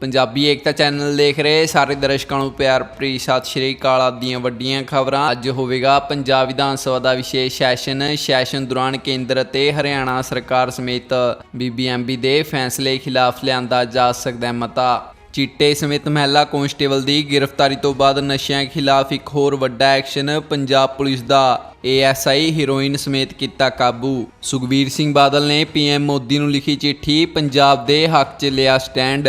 ਪੰਜਾਬੀ ਏਕਤਾ channel ਦੇਖ ਰਹੇ ਸਾਰੇ ਦਰਸ਼ਕਾਂ ਨੂੰ ਪਿਆਰ ਭਰੀ ਸਤਿ ਸ਼੍ਰੀ ਅਕਾਲ ਆਦੀਆਂ ਵੱਡੀਆਂ ਖਬਰਾਂ। ਅੱਜ ਹੋਵੇਗਾ ਪੰਜਾਬ ਵਿਧਾਨ ਸਭਾ ਦਾ ਵਿਸ਼ੇਸ਼ ਸੈਸ਼ਨ ਸੈਸ਼ਨ ਦੌਰਾਨ ਕੇਂਦਰ ਅਤੇ ਹਰਿਆਣਾ ਸਰਕਾਰ ਸਮੇਤ ਬੀਬੀਐਮਬੀ ਦੇ ਫੈਸਲੇ ਖਿਲਾਫ ਲਿਆਂਦਾ ਜਾ ਸਕਦਾ ਮਤਾ। ਚਿੱਟੇ ਸਮੇਤ ਮਹਿਲਾ ਕਾਂਸਟੇਬਲ ਦੀ ਗ੍ਰਿਫਤਾਰੀ ਤੋਂ ਬਾਅਦ ਨਸ਼ਿਆਂ ਖਿਲਾਫ ਇੱਕ ਹੋਰ ਵੱਡਾ ਐਕਸ਼ਨ ਪੰਜਾਬ ਪੁਲਿਸ ਦਾ ਏਐਸਆਈ ਹੀਰੋਇਨ ਸਮੇਤ ਕੀਤਾ ਕਾਬੂ। ਸੁਖਬੀਰ ਸਿੰਘ ਬਾਦਲ ਨੇ ਪੀਐਮ ਮੋਦੀ ਨੂੰ ਲਿਖੀ ਚਿੱਠੀ, ਪੰਜਾਬ ਦੇ ਹੱਕ 'ਚ ਲਿਆ ਸਟੈਂਡ।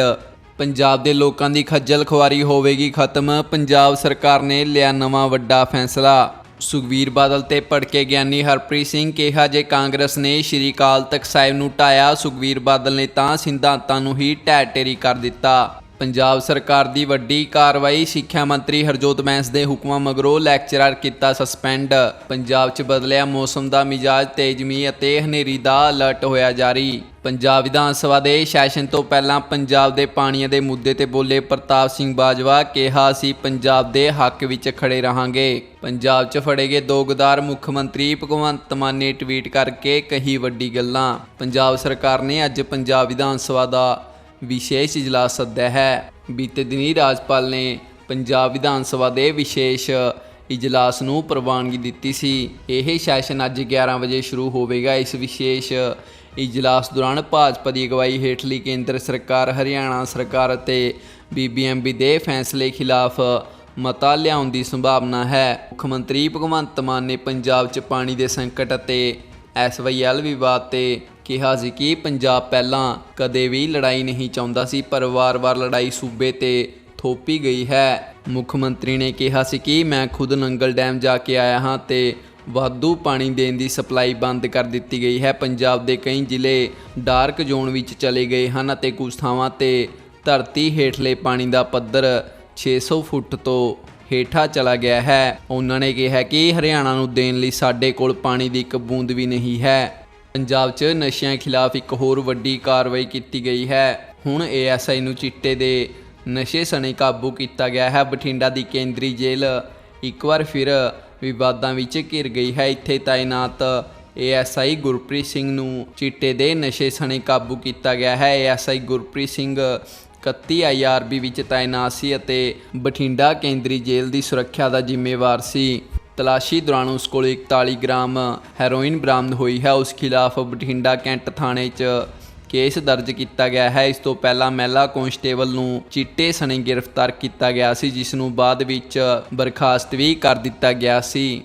ਪੰਜਾਬ ਦੇ ਲੋਕਾਂ ਦੀ ਖੱਜਲ ਖੁਆਰੀ ਹੋਵੇਗੀ ਖਤਮ। ਪੰਜਾਬ ਸਰਕਾਰ ਨੇ ਲਿਆ ਨਵਾਂ ਵੱਡਾ ਫੈਸਲਾ। ਸੁਖਬੀਰ ਬਾਦਲ ਤੇ ਭੜਕੇ ਗਿਆਨੀ ਹਰਪ੍ਰੀਤ ਸਿੰਘ ਕਿਹਾ ਜੇ ਕਾਂਗਰਸ ਨੇ ਸ਼੍ਰੀ ਅਕਾਲ ਤਖਤ ਸਾਹਿਬ ਨੂੰ ਢਾਇਆ ਸੁਖਬੀਰ ਬਾਦਲ ਨੇ ਤਾਂ ਸਿਧਾਂਤਾਂ ਨੂੰ ਹੀ ਢਹਿ ਢੇਰੀ ਕਰ ਦਿੱਤਾ। ਪੰਜਾਬ ਸਰਕਾਰ ਦੀ ਵੱਡੀ ਕਾਰਵਾਈ ਸਿੱਖਿਆ ਮੰਤਰੀ ਹਰਜੋਤ ਬੈਂਸ ਦੇ ਹੁਕਮਾਂ ਮਗਰੋਂ ਲੈਕਚਰਰ ਕੀਤਾ ਸਸਪੈਂਡ। ਪੰਜਾਬ 'ਚ ਬਦਲਿਆ ਮੌਸਮ ਦਾ ਮਿਜਾਜ ਤੇਜ਼ ਮੀਂਹ ਅਤੇ ਹਨੇਰੀ ਦਾ ਅਲਰਟ ਹੋਇਆ ਜਾਰੀ। ਪੰਜਾਬ ਵਿਧਾਨ ਸਭਾ ਦੇ ਸੈਸ਼ਨ ਤੋਂ ਪਹਿਲਾਂ ਪੰਜਾਬ ਦੇ ਪਾਣੀਆਂ ਦੇ ਮੁੱਦੇ ਤੇ ਬੋਲੇ ਪ੍ਰਤਾਪ ਸਿੰਘ ਬਾਜਵਾ ਕਿਹਾ ਸੀ, ਪੰਜਾਬ ਦੇ ਹੱਕ ਵਿੱਚ ਖੜੇ ਰਹਾਂਗੇ। ਪੰਜਾਬ 'ਚ ਫੜੇ ਗਏ ਦੋ ਗਦਾਰ ਮੁੱਖ ਮੰਤਰੀ ਭਗਵੰਤ ਮਾਨ ਨੇ ਟਵੀਟ ਕਰਕੇ ਕਹੀ ਵੱਡੀ ਗੱਲਾਂ। ਪੰਜਾਬ ਸਰਕਾਰ ਨੇ ਅੱਜ ਪੰਜਾਬ ਵਿਧਾਨ ਸਭਾ ਦਾ ਵਿਸ਼ੇਸ਼ ਇਜਲਾਸ ਸੱਦਿਆ ਹੈ। ਬੀਤੇ ਦਿਨੀ ਰਾਜਪਾਲ ਨੇ ਪੰਜਾਬ ਵਿਧਾਨ ਸਭਾ ਦੇ ਵਿਸ਼ੇਸ਼ ਇਜਲਾਸ ਨੂੰ ਪ੍ਰਵਾਨਗੀ ਦਿੱਤੀ ਸੀ। ਇਹ ਸੈਸ਼ਨ ਅੱਜ 11 ਵਜੇ ਸ਼ੁਰੂ ਹੋਵੇਗਾ। ਇਸ ਵਿਸ਼ੇਸ਼ ਇਜਲਾਸ ਦੌਰਾਨ ਭਾਜਪਾ ਦੀ ਅਗਵਾਈ ਹੇਠਲੀ ਕੇਂਦਰ ਸਰਕਾਰ, ਹਰਿਆਣਾ ਸਰਕਾਰ ਅਤੇ ਬੀਬੀਐਮਬੀ ਦੇ ਫੈਸਲੇ ਖਿਲਾਫ ਮਤਾ ਲਿਆਉਣ ਦੀ ਸੰਭਾਵਨਾ ਹੈ। ਮੁੱਖ ਮੰਤਰੀ ਭਗਵੰਤ ਮਾਨ ਨੇ ਪੰਜਾਬ 'ਚ ਪਾਣੀ ਦੇ ਸੰਕਟ ਅਤੇ ਐਸਵਾਈਐਲ ਵਿਵਾਦ ਤੇ ਕਿਹਾ ਸੀ ਕਿ ਪੰਜਾਬ ਪਹਿਲਾਂ ਕਦੇ ਵੀ ਲੜਾਈ ਨਹੀਂ ਚਾਹੁੰਦਾ ਸੀ, ਪਰ ਵਾਰ-ਵਾਰ ਲੜਾਈ ਸੂਬੇ ਤੇ ਥੋਪੀ ਗਈ ਹੈ। ਮੁੱਖ ਮੰਤਰੀ ਨੇ ਕਿਹਾ ਸੀ ਕਿ ਮੈਂ ਖੁਦ ਨੰਗਲ ਡੈਮ ਜਾ ਕੇ ਆਇਆ ਹਾਂ ਤੇ ਵਾਧੂ ਪਾਣੀ ਦੇਣ ਦੀ ਸਪਲਾਈ ਬੰਦ ਕਰ ਦਿੱਤੀ ਗਈ ਹੈ। ਪੰਜਾਬ ਦੇ ਕਈ ਜ਼ਿਲ੍ਹੇ ਡਾਰਕ ਜ਼ੋਨ ਵਿੱਚ ਚਲੇ ਗਏ ਹਨ ਅਤੇ ਕੁਝ ਥਾਵਾਂ ਤੇ ਧਰਤੀ ਹੇਠਲੇ ਪਾਣੀ ਦਾ ਪੱਧਰ 600 ਫੁੱਟ ਤੋਂ ਹੇਠਾਂ ਚਲਾ ਗਿਆ ਹੈ। ਉਹਨਾਂ ਨੇ ਕਿਹਾ ਕਿ ਹਰਿਆਣਾ ਨੂੰ ਦੇਣ ਲਈ ਸਾਡੇ ਕੋਲ ਪਾਣੀ ਦੀ ਇੱਕ ਬੂੰਦ ਵੀ ਨਹੀਂ ਹੈ। ਪੰਜਾਬ 'ਚ ਨਸ਼ਿਆਂ ਖਿਲਾਫ ਇੱਕ ਹੋਰ ਵੱਡੀ ਕਾਰਵਾਈ ਕੀਤੀ ਗਈ ਹੈ। ਹੁਣ ਏਐਸਆਈ ਨੂੰ ਚਿੱਟੇ ਦੇ ਨਸ਼ੇ ਸਣੇ ਕਾਬੂ ਕੀਤਾ ਗਿਆ ਹੈ। ਬਠਿੰਡਾ ਦੀ ਕੇਂਦਰੀ ਜੇਲ੍ਹ ਇੱਕ ਵਾਰ ਫਿਰ ਵਿਵਾਦਾਂ ਵਿੱਚ ਘਿਰ ਗਈ ਹੈ। ਇੱਥੇ ਤਾਇਨਾਤ ਏਐਸਆਈ ਗੁਰਪ੍ਰੀਤ ਸਿੰਘ ਨੂੰ ਚਿੱਟੇ ਦੇ ਨਸ਼ੇ ਸਣੇ ਕਾਬੂ ਕੀਤਾ ਗਿਆ ਹੈ। ਏਐਸਆਈ ਗੁਰਪ੍ਰੀਤ ਸਿੰਘ 31 ਆਈਆਰਬੀ ਵਿੱਚ ਤਾਇਨਾਤ ਸੀ ਅਤੇ ਬਠਿੰਡਾ ਕੇਂਦਰੀ ਜੇਲ੍ਹ ਦੀ ਸੁਰੱਖਿਆ ਦਾ ਜ਼ਿੰਮੇਵਾਰ ਸੀ। ਤਲਾਸ਼ੀ ਦੌਰਾਨ ਉਸ ਕੋਲ 41 ਗ੍ਰਾਮ ਹੈਰੋਇਨ ਬਰਾਮਦ ਹੋਈ ਹੈ। ਉਸ ਖਿਲਾਫ ਬਠਿੰਡਾ ਕੈਂਟ ਥਾਣੇ 'ਚ ਕੇਸ ਦਰਜ ਕੀਤਾ ਗਿਆ ਹੈ। ਇਸ ਤੋਂ ਪਹਿਲਾਂ ਮਹਿਲਾ ਕਾਂਸਟੇਬਲ ਨੂੰ ਚਿੱਟੇ ਸਣੇ ਗ੍ਰਿਫਤਾਰ ਕੀਤਾ ਗਿਆ ਸੀ, ਜਿਸ ਨੂੰ ਬਾਅਦ ਵਿੱਚ ਬਰਖਾਸਤ ਵੀ ਕਰ ਦਿੱਤਾ ਗਿਆ ਸੀ।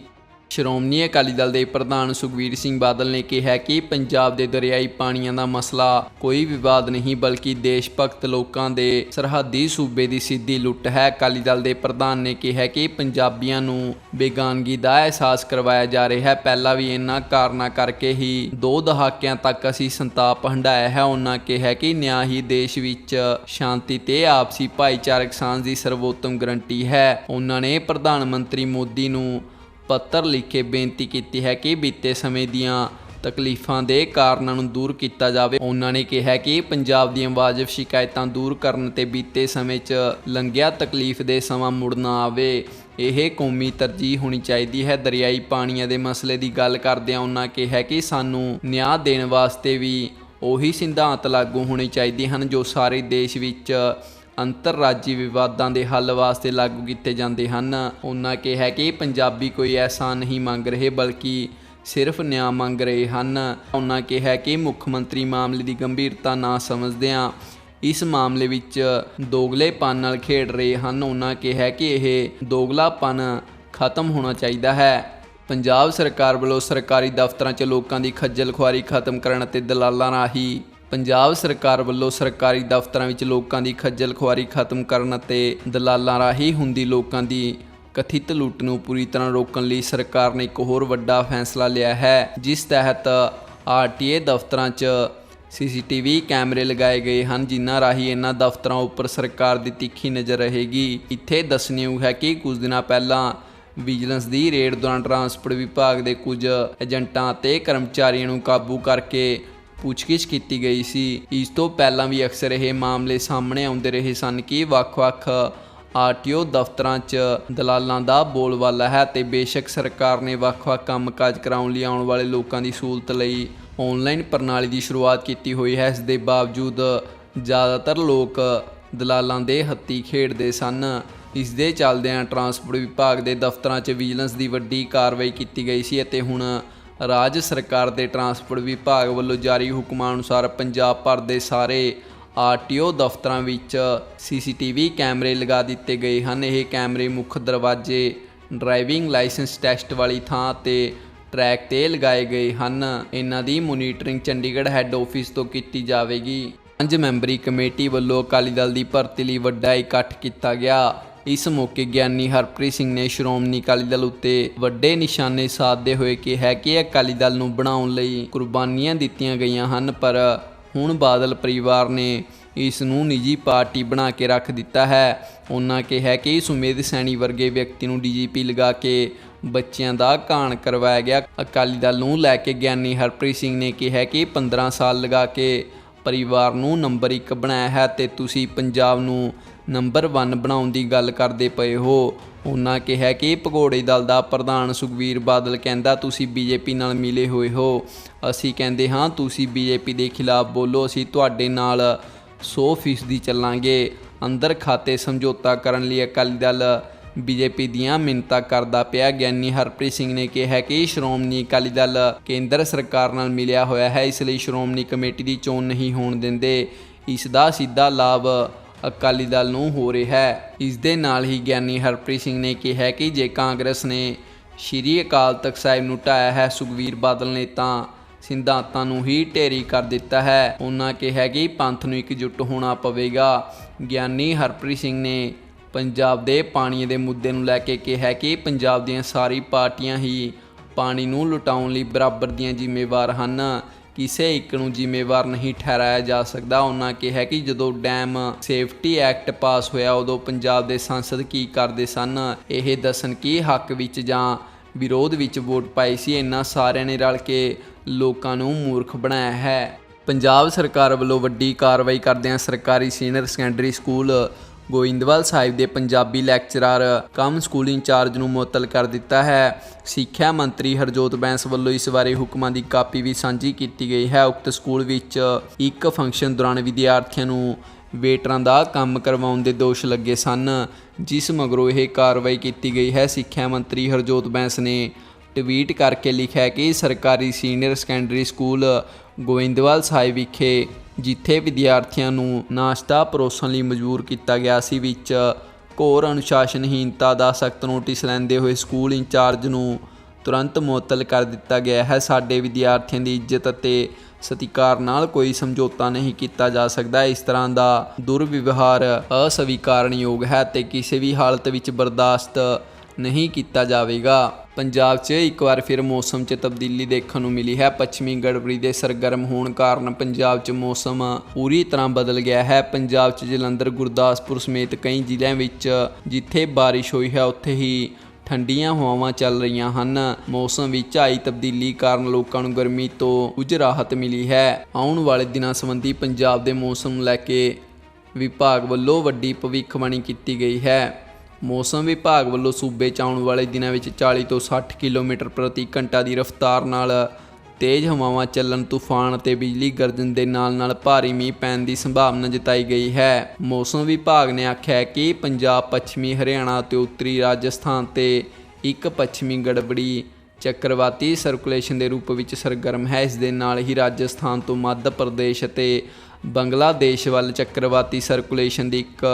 ਸ਼੍ਰੋਮਣੀ ਅਕਾਲੀ ਦਲ ਦੇ ਪ੍ਰਧਾਨ ਸੁਖਵੀਰ ਸਿੰਘ ਬਾਦਲ ਨੇ ਕਿਹਾ ਕਿ ਪੰਜਾਬ ਦੇ ਦਰਿਆਈ ਪਾਣੀਆਂ ਦਾ ਮਸਲਾ ਕੋਈ ਵਿਵਾਦ ਨਹੀਂ, ਬਲਕਿ ਦੇਸ਼ ਭਗਤ ਲੋਕਾਂ ਦੇ ਸਰਹੱਦੀ ਸੂਬੇ ਦੀ ਸਿੱਧੀ ਲੁੱਟ ਹੈ। ਅਕਾਲੀ ਦਲ ਦੇ ਪ੍ਰਧਾਨ ਨੇ ਕਿਹਾ ਕਿ ਪੰਜਾਬੀਆਂ ਨੂੰ ਬੇਗਾਨਗੀ ਦਾ ਅਹਿਸਾਸ ਕਰਵਾਇਆ ਜਾ ਰਿਹਾ ਹੈ। ਪਹਿਲਾਂ ਵੀ ਇਹਨਾਂ ਕਾਰਨਾਂ ਕਰਕੇ ਹੀ ਦੋ ਦਹਾਕਿਆਂ ਤੱਕ ਅਸੀਂ ਸੰਤਾਪ ਹੰਢਾਇਆ ਹੈ। ਉਹਨਾਂ ਕਿਹਾ ਕਿ ਨਿਆਂ ਹੀ ਦੇਸ਼ ਵਿੱਚ ਸ਼ਾਂਤੀ ਤੇ ਆਪਸੀ ਭਾਈਚਾਰਕ ਸਾਂਝ ਦੀ ਸਰਵੋਤਮ ਗਰੰਟੀ ਹੈ। ਉਹਨਾਂ ਨੇ ਪ੍ਰਧਾਨ ਮੰਤਰੀ ਮੋਦੀ ਨੂੰ ਪੱਤਰ ਲਿਖ ਕੇ ਬੇਨਤੀ ਕੀਤੀ ਹੈ ਕਿ ਬੀਤੇ ਸਮੇਂ ਦੀਆਂ ਤਕਲੀਫਾਂ ਦੇ ਕਾਰਨਾਂ ਨੂੰ ਦੂਰ ਕੀਤਾ ਜਾਵੇ। ਉਹਨਾਂ ਨੇ ਕਿਹਾ ਕਿ ਪੰਜਾਬ ਦੀਆਂ ਵਾਜਬ ਸ਼ਿਕਾਇਤਾਂ ਦੂਰ ਕਰਨ ਤੇ ਬੀਤੇ ਸਮੇਂ 'ਚ ਲੰਘਿਆ ਤਕਲੀਫ ਦੇ ਸਮਾਂ ਮੁੜ ਨਾ ਆਵੇ, ਇਹ ਕੌਮੀ ਤਰਜੀਹ ਹੋਣੀ ਚਾਹੀਦੀ ਹੈ। ਦਰਿਆਈ ਪਾਣੀਆਂ ਦੇ ਮਸਲੇ ਦੀ ਗੱਲ ਕਰਦਿਆਂ ਉਹਨਾਂ ਕਿਹਾ ਕਿ ਸਾਨੂੰ ਨਿਆਂ ਦੇਣ ਵਾਸਤੇ ਵੀ ਉਹੀ ਸਿਧਾਂਤ ਲਾਗੂ ਹੋਣੇ ਚਾਹੀਦੇ ਹਨ ਜੋ ਸਾਰੇ ਦੇਸ਼ ਵਿੱਚ ਅੰਤਰਰਾਜੀ ਵਿਵਾਦਾਂ ਦੇ ਹੱਲ ਵਾਸਤੇ ਲਾਗੂ ਕੀਤੇ ਜਾਂਦੇ ਹਨ। ਉਹਨਾਂ ਕਿਹਾ ਕਿ ਪੰਜਾਬੀ ਕੋਈ ਐਸਾ ਨਹੀਂ ਮੰਗ ਰਹੇ, ਬਲਕਿ ਸਿਰਫ ਨਿਆਂ ਮੰਗ ਰਹੇ ਹਨ। ਉਹਨਾਂ ਕਿਹਾ ਕਿ ਮੁੱਖ ਮੰਤਰੀ ਮਾਮਲੇ ਦੀ ਗੰਭੀਰਤਾ ਨਾ ਸਮਝਦਿਆਂ ਇਸ ਮਾਮਲੇ ਵਿੱਚ ਦੋਗਲੇਪਨ ਨਾਲ ਖੇਡ ਰਹੇ ਹਨ। ਉਹਨਾਂ ਕਿਹਾ ਕਿ ਇਹ ਦੋਗਲਾਪਨ ਖਤਮ ਹੋਣਾ ਚਾਹੀਦਾ ਹੈ। ਪੰਜਾਬ ਸਰਕਾਰ ਵੱਲੋਂ ਸਰਕਾਰੀ ਦਫ਼ਤਰਾਂ 'ਚ ਲੋਕਾਂ ਦੀ ਖੱਜਲ ਖੁਆਰੀ ਖਤਮ ਕਰਨ ਅਤੇ ਦਲਾਲਾਂ ਰਾਹੀਂ ਪੰਜਾਬ ਸਰਕਾਰ ਵੱਲੋਂ ਸਰਕਾਰੀ ਦਫ਼ਤਰਾਂ ਵਿੱਚ ਲੋਕਾਂ ਦੀ ਖੱਜਲ ਖੁਆਰੀ ਖਤਮ ਕਰਨ ਅਤੇ ਦਲਾਲਾਂ ਰਾਹੀਂ ਹੁੰਦੀ ਲੋਕਾਂ ਦੀ ਕਥਿਤ ਲੁੱਟ ਨੂੰ ਪੂਰੀ ਤਰ੍ਹਾਂ ਰੋਕਣ ਲਈ ਸਰਕਾਰ ਨੇ ਇੱਕ ਹੋਰ ਵੱਡਾ ਫੈਸਲਾ ਲਿਆ ਹੈ, ਜਿਸ ਤਹਿਤ ਆਰਟੀਏ ਦਫ਼ਤਰਾਂ 'ਚ ਸੀਸੀਟੀਵੀ ਕੈਮਰੇ ਲਗਾਏ ਗਏ ਹਨ, ਜਿਨ੍ਹਾਂ ਰਾਹੀਂ ਇਹਨਾਂ ਦਫ਼ਤਰਾਂ ਉੱਪਰ ਸਰਕਾਰ ਦੀ ਤਿੱਖੀ ਨਜ਼ਰ ਰਹੇਗੀ। ਇੱਥੇ ਦੱਸਣਯੋਗ ਹੈ ਕਿ ਕੁਝ ਦਿਨਾਂ ਪਹਿਲਾਂ ਵਿਜੀਲੈਂਸ ਦੀ ਰੇਡ ਦੌਰਾਨ ਟਰਾਂਸਪੋਰਟ ਵਿਭਾਗ ਦੇ ਕੁਝ ਏਜੰਟਾਂ ਅਤੇ ਕਰਮਚਾਰੀਆਂ ਨੂੰ ਕਾਬੂ ਕਰਕੇ ਪੁੱਛਗਿੱਛ ਕੀਤੀ ਗਈ ਸੀ। ਇਸ ਤੋਂ ਪਹਿਲਾਂ ਵੀ ਅਕਸਰ ਇਹ ਮਾਮਲੇ ਸਾਹਮਣੇ ਆਉਂਦੇ ਰਹੇ ਸਨ ਕਿ ਵੱਖ-ਵੱਖ ਆਰਟੀਓ ਦਫ਼ਤਰਾਂ 'ਚ ਦਲਾਲਾਂ ਦਾ ਬੋਲਬਾਲਾ ਹੈ ਤੇ ਬੇਸ਼ੱਕ ਸਰਕਾਰ ਨੇ ਵੱਖ-ਵੱਖ ਕੰਮਕਾਜ ਕਰਾਉਣ ਲਈ ਆਉਣ ਵਾਲੇ ਲੋਕਾਂ ਦੀ ਸਹੂਲਤ ਲਈ ਆਨਲਾਈਨ ਪ੍ਰਣਾਲੀ ਦੀ ਸ਼ੁਰੂਆਤ ਕੀਤੀ ਹੋਈ ਹੈ। ਇਸ ਦੇ ਬਾਵਜੂਦ ਜ਼ਿਆਦਾਤਰ ਲੋਕ ਦਲਾਲਾਂ ਦੇ ਹੱਤੀ ਖੇਡਦੇ ਸਨ। ਇਸ ਦੇ ਚੱਲਦਿਆਂ ਟਰਾਂਸਪੋਰਟ ਵਿਭਾਗ ਦੇ ਦਫ਼ਤਰਾਂ 'ਚ ਵਿਜੀਲੈਂਸ ਦੀ ਵੱਡੀ ਕਾਰਵਾਈ ਕੀਤੀ ਗਈ ਸੀ ਅਤੇ ਹੁਣ ਰਾਜ ਸਰਕਾਰ ਦੇ ਟਰਾਂਸਪੋਰਟ ਵਿਭਾਗ ਵੱਲੋਂ ਜਾਰੀ ਹੁਕਮਾਂ ਅਨੁਸਾਰ ਪੰਜਾਬ ਭਰ ਦੇ ਸਾਰੇ ਆਰਟੀਓ ਦਫ਼ਤਰਾਂ ਵਿੱਚ ਸੀਸੀਟੀਵੀ ਕੈਮਰੇ ਲਗਾ ਦਿੱਤੇ ਗਏ ਹਨ। ਇਹ ਕੈਮਰੇ ਮੁੱਖ ਦਰਵਾਜ਼ੇ, ਡਰਾਈਵਿੰਗ ਲਾਇਸੈਂਸ ਟੈਸਟ ਵਾਲੀ ਥਾਂ ਤੇ ਟਰੈਕ ਤੇ ਲਗਾਏ ਗਏ ਹਨ। ਇਹਨਾਂ ਦੀ ਮੋਨੀਟਰਿੰਗ ਚੰਡੀਗੜ੍ਹ ਹੈੱਡ ਆਫਿਸ ਤੋਂ ਕੀਤੀ ਜਾਵੇਗੀ। ਪੰਜ ਮੈਂਬਰੀ ਕਮੇਟੀ ਵੱਲੋਂ ਅਕਾਲੀ ਦਲ ਦੀ ਭਰਤੀ ਲਈ ਵੱਡਾ ਇਕੱਠ ਕੀਤਾ ਗਿਆ। ਇਸ ਮੌਕੇ ਗਿਆਨੀ ਹਰਪ੍ਰੀਤ ਸਿੰਘ ਨੇ ਸ਼੍ਰੋਮਣੀ ਅਕਾਲੀ ਦਲ ਉੱਤੇ ਵੱਡੇ ਨਿਸ਼ਾਨੇ ਸਾਧਦੇ ਹੋਏ ਕਿਹਾ ਕਿ ਅਕਾਲੀ ਦਲ ਨੂੰ ਬਣਾਉਣ ਲਈ ਕੁਰਬਾਨੀਆਂ ਦਿੱਤੀਆਂ ਗਈਆਂ ਹਨ, ਪਰ ਹੁਣ ਬਾਦਲ ਪਰਿਵਾਰ ਨੇ ਇਸ ਨੂੰ ਨਿੱਜੀ ਪਾਰਟੀ ਬਣਾ ਕੇ ਰੱਖ ਦਿੱਤਾ ਹੈ। ਉਹਨਾਂ ਕਿਹਾ ਕਿ ਸੁਮੇਧ ਸੈਣੀ ਵਰਗੇ ਵਿਅਕਤੀ ਨੂੰ ਡੀਜੀਪੀ ਲਗਾ ਕੇ ਬੱਚਿਆਂ ਦਾ ਕਾਣ ਕਰਵਾਇਆ ਗਿਆ। ਅਕਾਲੀ ਦਲ ਨੂੰ ਲੈ ਕੇ ਗਿਆਨੀ ਹਰਪ੍ਰੀਤ ਸਿੰਘ ਨੇ ਕਿਹਾ ਕਿ 15 ਸਾਲ ਲਗਾ ਕੇ ਪਰਿਵਾਰ ਨੂੰ ਨੰਬਰ 1 ਬਣਾਇਆ ਹੈ ਤੇ ਤੁਸੀਂ ਪੰਜਾਬ ਨੂੰ ਨੰਬਰ 1 ਬਣਾਉਣ ਦੀ ਗੱਲ ਕਰਦੇ ਪਏ ਹੋ। ਉਹਨਾਂ ਕਿਹਾ ਕਿ ਭਗੌੜੇ ਦਲ ਦਾ ਪ੍ਰਧਾਨ ਸੁਖਵੀਰ ਬਾਦਲ ਕਹਿੰਦਾ, ਤੁਸੀਂ ਬੀਜੇਪੀ ਨਾਲ ਮਿਲੇ ਹੋਏ ਹੋ। ਅਸੀਂ ਕਹਿੰਦੇ ਹਾਂ, ਤੁਸੀਂ ਬੀਜੇਪੀ ਦੇ ਖਿਲਾਫ ਬੋਲੋ, ਅਸੀਂ ਤੁਹਾਡੇ ਨਾਲ 100% ਚੱਲਾਂਗੇ। ਅੰਦਰ ਖਾਤੇ ਸਮਝੌਤਾ ਕਰਨ ਲਈ ਅਕਾਲੀ ਦਲ ਬੀਜੇਪੀ ਦੀਆਂ ਮਿੰਨਤਾਂ ਕਰਦਾ ਪਿਆ ਗਿਆਨੀ ਹਰਪ੍ਰੀਤ ਸਿੰਘ ਨੇ ਕਿਹਾ ਕਿ ਸ਼੍ਰੋਮਣੀ ਅਕਾਲੀ ਦਲ ਕੇਂਦਰ ਸਰਕਾਰ ਨਾਲ ਮਿਲਿਆ ਹੋਇਆ ਹੈ, ਇਸ ਲਈ ਸ਼੍ਰੋਮਣੀ ਕਮੇਟੀ ਦੀ ਚੋਣ ਨਹੀਂ ਹੋਣ ਦਿੰਦੇ। ਇਸ ਦਾ ਸਿੱਧਾ ਲਾਭ ਅਕਾਲੀ ਦਲ ਨੂੰ ਹੋ ਰਿਹਾ ਹੈ। ਇਸ ਦੇ ਨਾਲ ਹੀ ਗਿਆਨੀ ਹਰਪ੍ਰੀਤ ਸਿੰਘ ਨੇ ਕਿਹਾ ਕਿ ਜੇ ਕਾਂਗਰਸ ਨੇ ਸ਼੍ਰੀ ਅਕਾਲ ਤਖਤ ਸਾਹਿਬ ਨੂੰ ਢਾਇਆ ਹੈ ਸੁਖਵੀਰ ਬਾਦਲ ਨੇ ਤਾਂ ਸਿਧਾਂਤਾਂ ਨੂੰ ਹੀ ਢੇਰੀ ਕਰ ਦਿੱਤਾ ਹੈ। ਉਹਨਾਂ ਕਿਹਾ ਕਿ ਪੰਥ ਨੂੰ ਇਕਜੁੱਟ ਹੋਣਾ ਪਵੇਗਾ। ਗਿਆਨੀ ਹਰਪ੍ਰੀਤ ਸਿੰਘ ਨੇ ਪੰਜਾਬ ਦੇ ਪਾਣੀ ਦੇ ਮੁੱਦੇ ਨੂੰ ਲੈ ਕੇ ਕਿਹਾ ਕਿ ਪੰਜਾਬ ਦੀਆਂ ਸਾਰੀ ਪਾਰਟੀਆਂ ਹੀ ਪਾਣੀ ਨੂੰ ਲੁਟਾਉਣ ਲਈ ਬਰਾਬਰ ਦੀਆਂ ਜ਼ਿੰਮੇਵਾਰ ਹਨ। ਕਿਸੇ ਇੱਕ ਨੂੰ ਜ਼ਿੰਮੇਵਾਰ ਨਹੀਂ ਠਹਿਰਾਇਆ ਜਾ ਸਕਦਾ। ਉਹਨਾਂ ਕਿਹਾ ਕਿ ਜਦੋਂ ਡੈਮ ਸੇਫਟੀ ਐਕਟ ਪਾਸ ਹੋਇਆ, ਉਦੋਂ ਪੰਜਾਬ ਦੇ ਸੰਸਦ ਕੀ ਕਰਦੇ ਸਨ? ਇਹ ਦੱਸਣ ਕੀ ਹੱਕ ਵਿੱਚ ਜਾਂ ਵਿਰੋਧ ਵਿੱਚ ਵੋਟ ਪਾਈ ਸੀ? ਇਹਨਾਂ ਸਾਰਿਆਂ ਨੇ ਰਲ ਕੇ ਲੋਕਾਂ ਨੂੰ ਮੂਰਖ ਬਣਾਇਆ ਹੈ। ਪੰਜਾਬ ਸਰਕਾਰ ਵੱਲੋਂ ਵੱਡੀ ਕਾਰਵਾਈ ਕਰਦਿਆਂ ਸਰਕਾਰੀ senior secondary school Goindwal Sahib ਦੇ Punjabi lecturer cum school incharge ਨੂੰ ਮੁਅੱਤਲ ਕਰ ਦਿੱਤਾ ਹੈ। ਸਿੱਖਿਆ ਮੰਤਰੀ ਹਰਜੋਤ ਬੈਂਸ ਵੱਲੋਂ ਇਸ ਬਾਰੇ ਹੁਕਮਾਂ ਦੀ ਕਾਪੀ ਵੀ ਸਾਂਝੀ ਕੀਤੀ ਗਈ ਹੈ। ਉਕਤ ਸਕੂਲ ਵਿੱਚ ਇੱਕ ਫੰਕਸ਼ਨ ਦੌਰਾਨ ਵਿਦਿਆਰਥੀਆਂ ਨੂੰ ਵੇਟਰਾਂ ਦਾ ਕੰਮ ਕਰਵਾਉਣ ਦੇ ਦੋਸ਼ ਲੱਗੇ ਸਨ, ਜਿਸ ਮਗਰੋਂ ਇਹ ਕਾਰਵਾਈ ਕੀਤੀ ਗਈ ਹੈ। ਸਿੱਖਿਆ ਮੰਤਰੀ ਹਰਜੋਤ ਬੈਂਸ ਨੇ ਟਵੀਟ ਕਰਕੇ ਲਿਖਿਆ ਕਿ ਸਰਕਾਰੀ senior secondary school Goindwal Sahib ਵਿਖੇ ਜਿੱਥੇ ਵਿਦਿਆਰਥੀਆਂ ਨੂੰ ਨਾਸ਼ਤਾ ਪਰੋਸਣ ਲਈ ਮਜਬੂਰ ਕੀਤਾ ਗਿਆ ਸੀ, ਵਿੱਚ ਘੋਰ ਅਨੁਸ਼ਾਸਨਹੀਨਤਾ ਦਾ ਸਖਤ ਨੋਟਿਸ ਲੈਂਦੇ ਹੋਏ ਸਕੂਲ ਇੰਚਾਰਜ ਨੂੰ ਤੁਰੰਤ ਮੁਅੱਤਲ ਕਰ ਦਿੱਤਾ ਗਿਆ ਹੈ। ਸਾਡੇ ਵਿਦਿਆਰਥੀਆਂ ਦੀ ਇੱਜ਼ਤ ਅਤੇ ਸਤਿਕਾਰ ਨਾਲ ਕੋਈ ਸਮਝੌਤਾ ਨਹੀਂ ਕੀਤਾ ਜਾ ਸਕਦਾ। ਇਸ ਤਰ੍ਹਾਂ ਦਾ ਦੁਰਵਿਵਹਾਰ ਅਸਵੀਕਾਰਨਯੋਗ ਹੈ ਤੇ ਕਿਸੇ ਵੀ ਹਾਲਤ ਵਿੱਚ ਬਰਦਾਸ਼ਤ ਨਹੀਂ ਕੀਤਾ ਜਾਵੇਗਾ। ਪੰਜਾਬ 'ਚ ਇੱਕ ਵਾਰ ਫਿਰ ਮੌਸਮ 'ਚ ਤਬਦੀਲੀ ਦੇਖਣ ਨੂੰ ਮਿਲੀ ਹੈ। ਪੱਛਮੀ ਗੜਬੜੀ ਦੇ ਸਰਗਰਮ ਹੋਣ ਕਾਰਨ ਪੰਜਾਬ 'ਚ ਮੌਸਮ ਪੂਰੀ ਤਰ੍ਹਾਂ ਬਦਲ ਗਿਆ ਹੈ। ਪੰਜਾਬ 'ਚ ਜਲੰਧਰ, ਗੁਰਦਾਸਪੁਰ ਸਮੇਤ ਕਈ ਜ਼ਿਲ੍ਹਿਆਂ ਵਿੱਚ ਜਿੱਥੇ ਬਾਰਿਸ਼ ਹੋਈ ਹੈ, ਉੱਥੇ ਹੀ ਠੰਡੀਆਂ ਹਵਾਵਾਂ ਚੱਲ ਰਹੀਆਂ ਹਨ। ਮੌਸਮ ਵਿੱਚ ਆਈ ਤਬਦੀਲੀ ਕਾਰਨ ਲੋਕਾਂ ਨੂੰ ਗਰਮੀ ਤੋਂ ਕੁਝ ਰਾਹਤ ਮਿਲੀ ਹੈ। ਆਉਣ ਵਾਲੇ ਦਿਨਾਂ ਸੰਬੰਧੀ ਪੰਜਾਬ ਦੇ ਮੌਸਮ ਨੂੰ ਲੈ ਕੇ ਵਿਭਾਗ ਵੱਲੋਂ ਵੱਡੀ ਭਵਿੱਖਬਾਣੀ ਕੀਤੀ ਗਈ ਹੈ। ਮੌਸਮ ਵਿਭਾਗ ਵੱਲੋਂ ਸੂਬੇ 'ਚ ਆਉਣ ਵਾਲੇ ਦਿਨਾਂ ਵਿੱਚ 40 ਤੋਂ 60 ਕਿਲੋਮੀਟਰ ਪ੍ਰਤੀ ਘੰਟਾ ਦੀ ਰਫ਼ਤਾਰ ਨਾਲ ਤੇਜ਼ ਹਵਾਵਾਂ ਚੱਲਣ, ਤੂਫਾਨ ਅਤੇ ਬਿਜਲੀ ਗਰਜਣ ਦੇ ਨਾਲ-ਨਾਲ ਭਾਰੀ ਮੀਂਹ ਪੈਣ ਦੀ ਸੰਭਾਵਨਾ ਜਤਾਈ ਗਈ ਹੈ। ਮੌਸਮ ਵਿਭਾਗ ਨੇ ਆਖਿਆ ਹੈ ਕਿ ਪੰਜਾਬ, ਪੱਛਮੀ ਹਰਿਆਣਾ ਅਤੇ ਉੱਤਰੀ ਰਾਜਸਥਾਨ ਤੇ ਇੱਕ ਪੱਛਮੀ ਗੜਬੜੀ ਚੱਕਰਵਾਤੀ ਸਰਕੂਲੇਸ਼ਨ ਦੇ ਰੂਪ ਵਿੱਚ ਸਰਗਰਮ ਹੈ। ਇਸ ਦੇ ਨਾਲ ਹੀ ਰਾਜਸਥਾਨ ਤੋਂ ਮੱਧ ਪ੍ਰਦੇਸ਼ ਅਤੇ ਬੰਗਲਾਦੇਸ਼ ਵੱਲ ਚੱਕਰਵਾਤੀ ਸਰਕੂਲੇਸ਼ਨ ਦੀ ਇੱਕ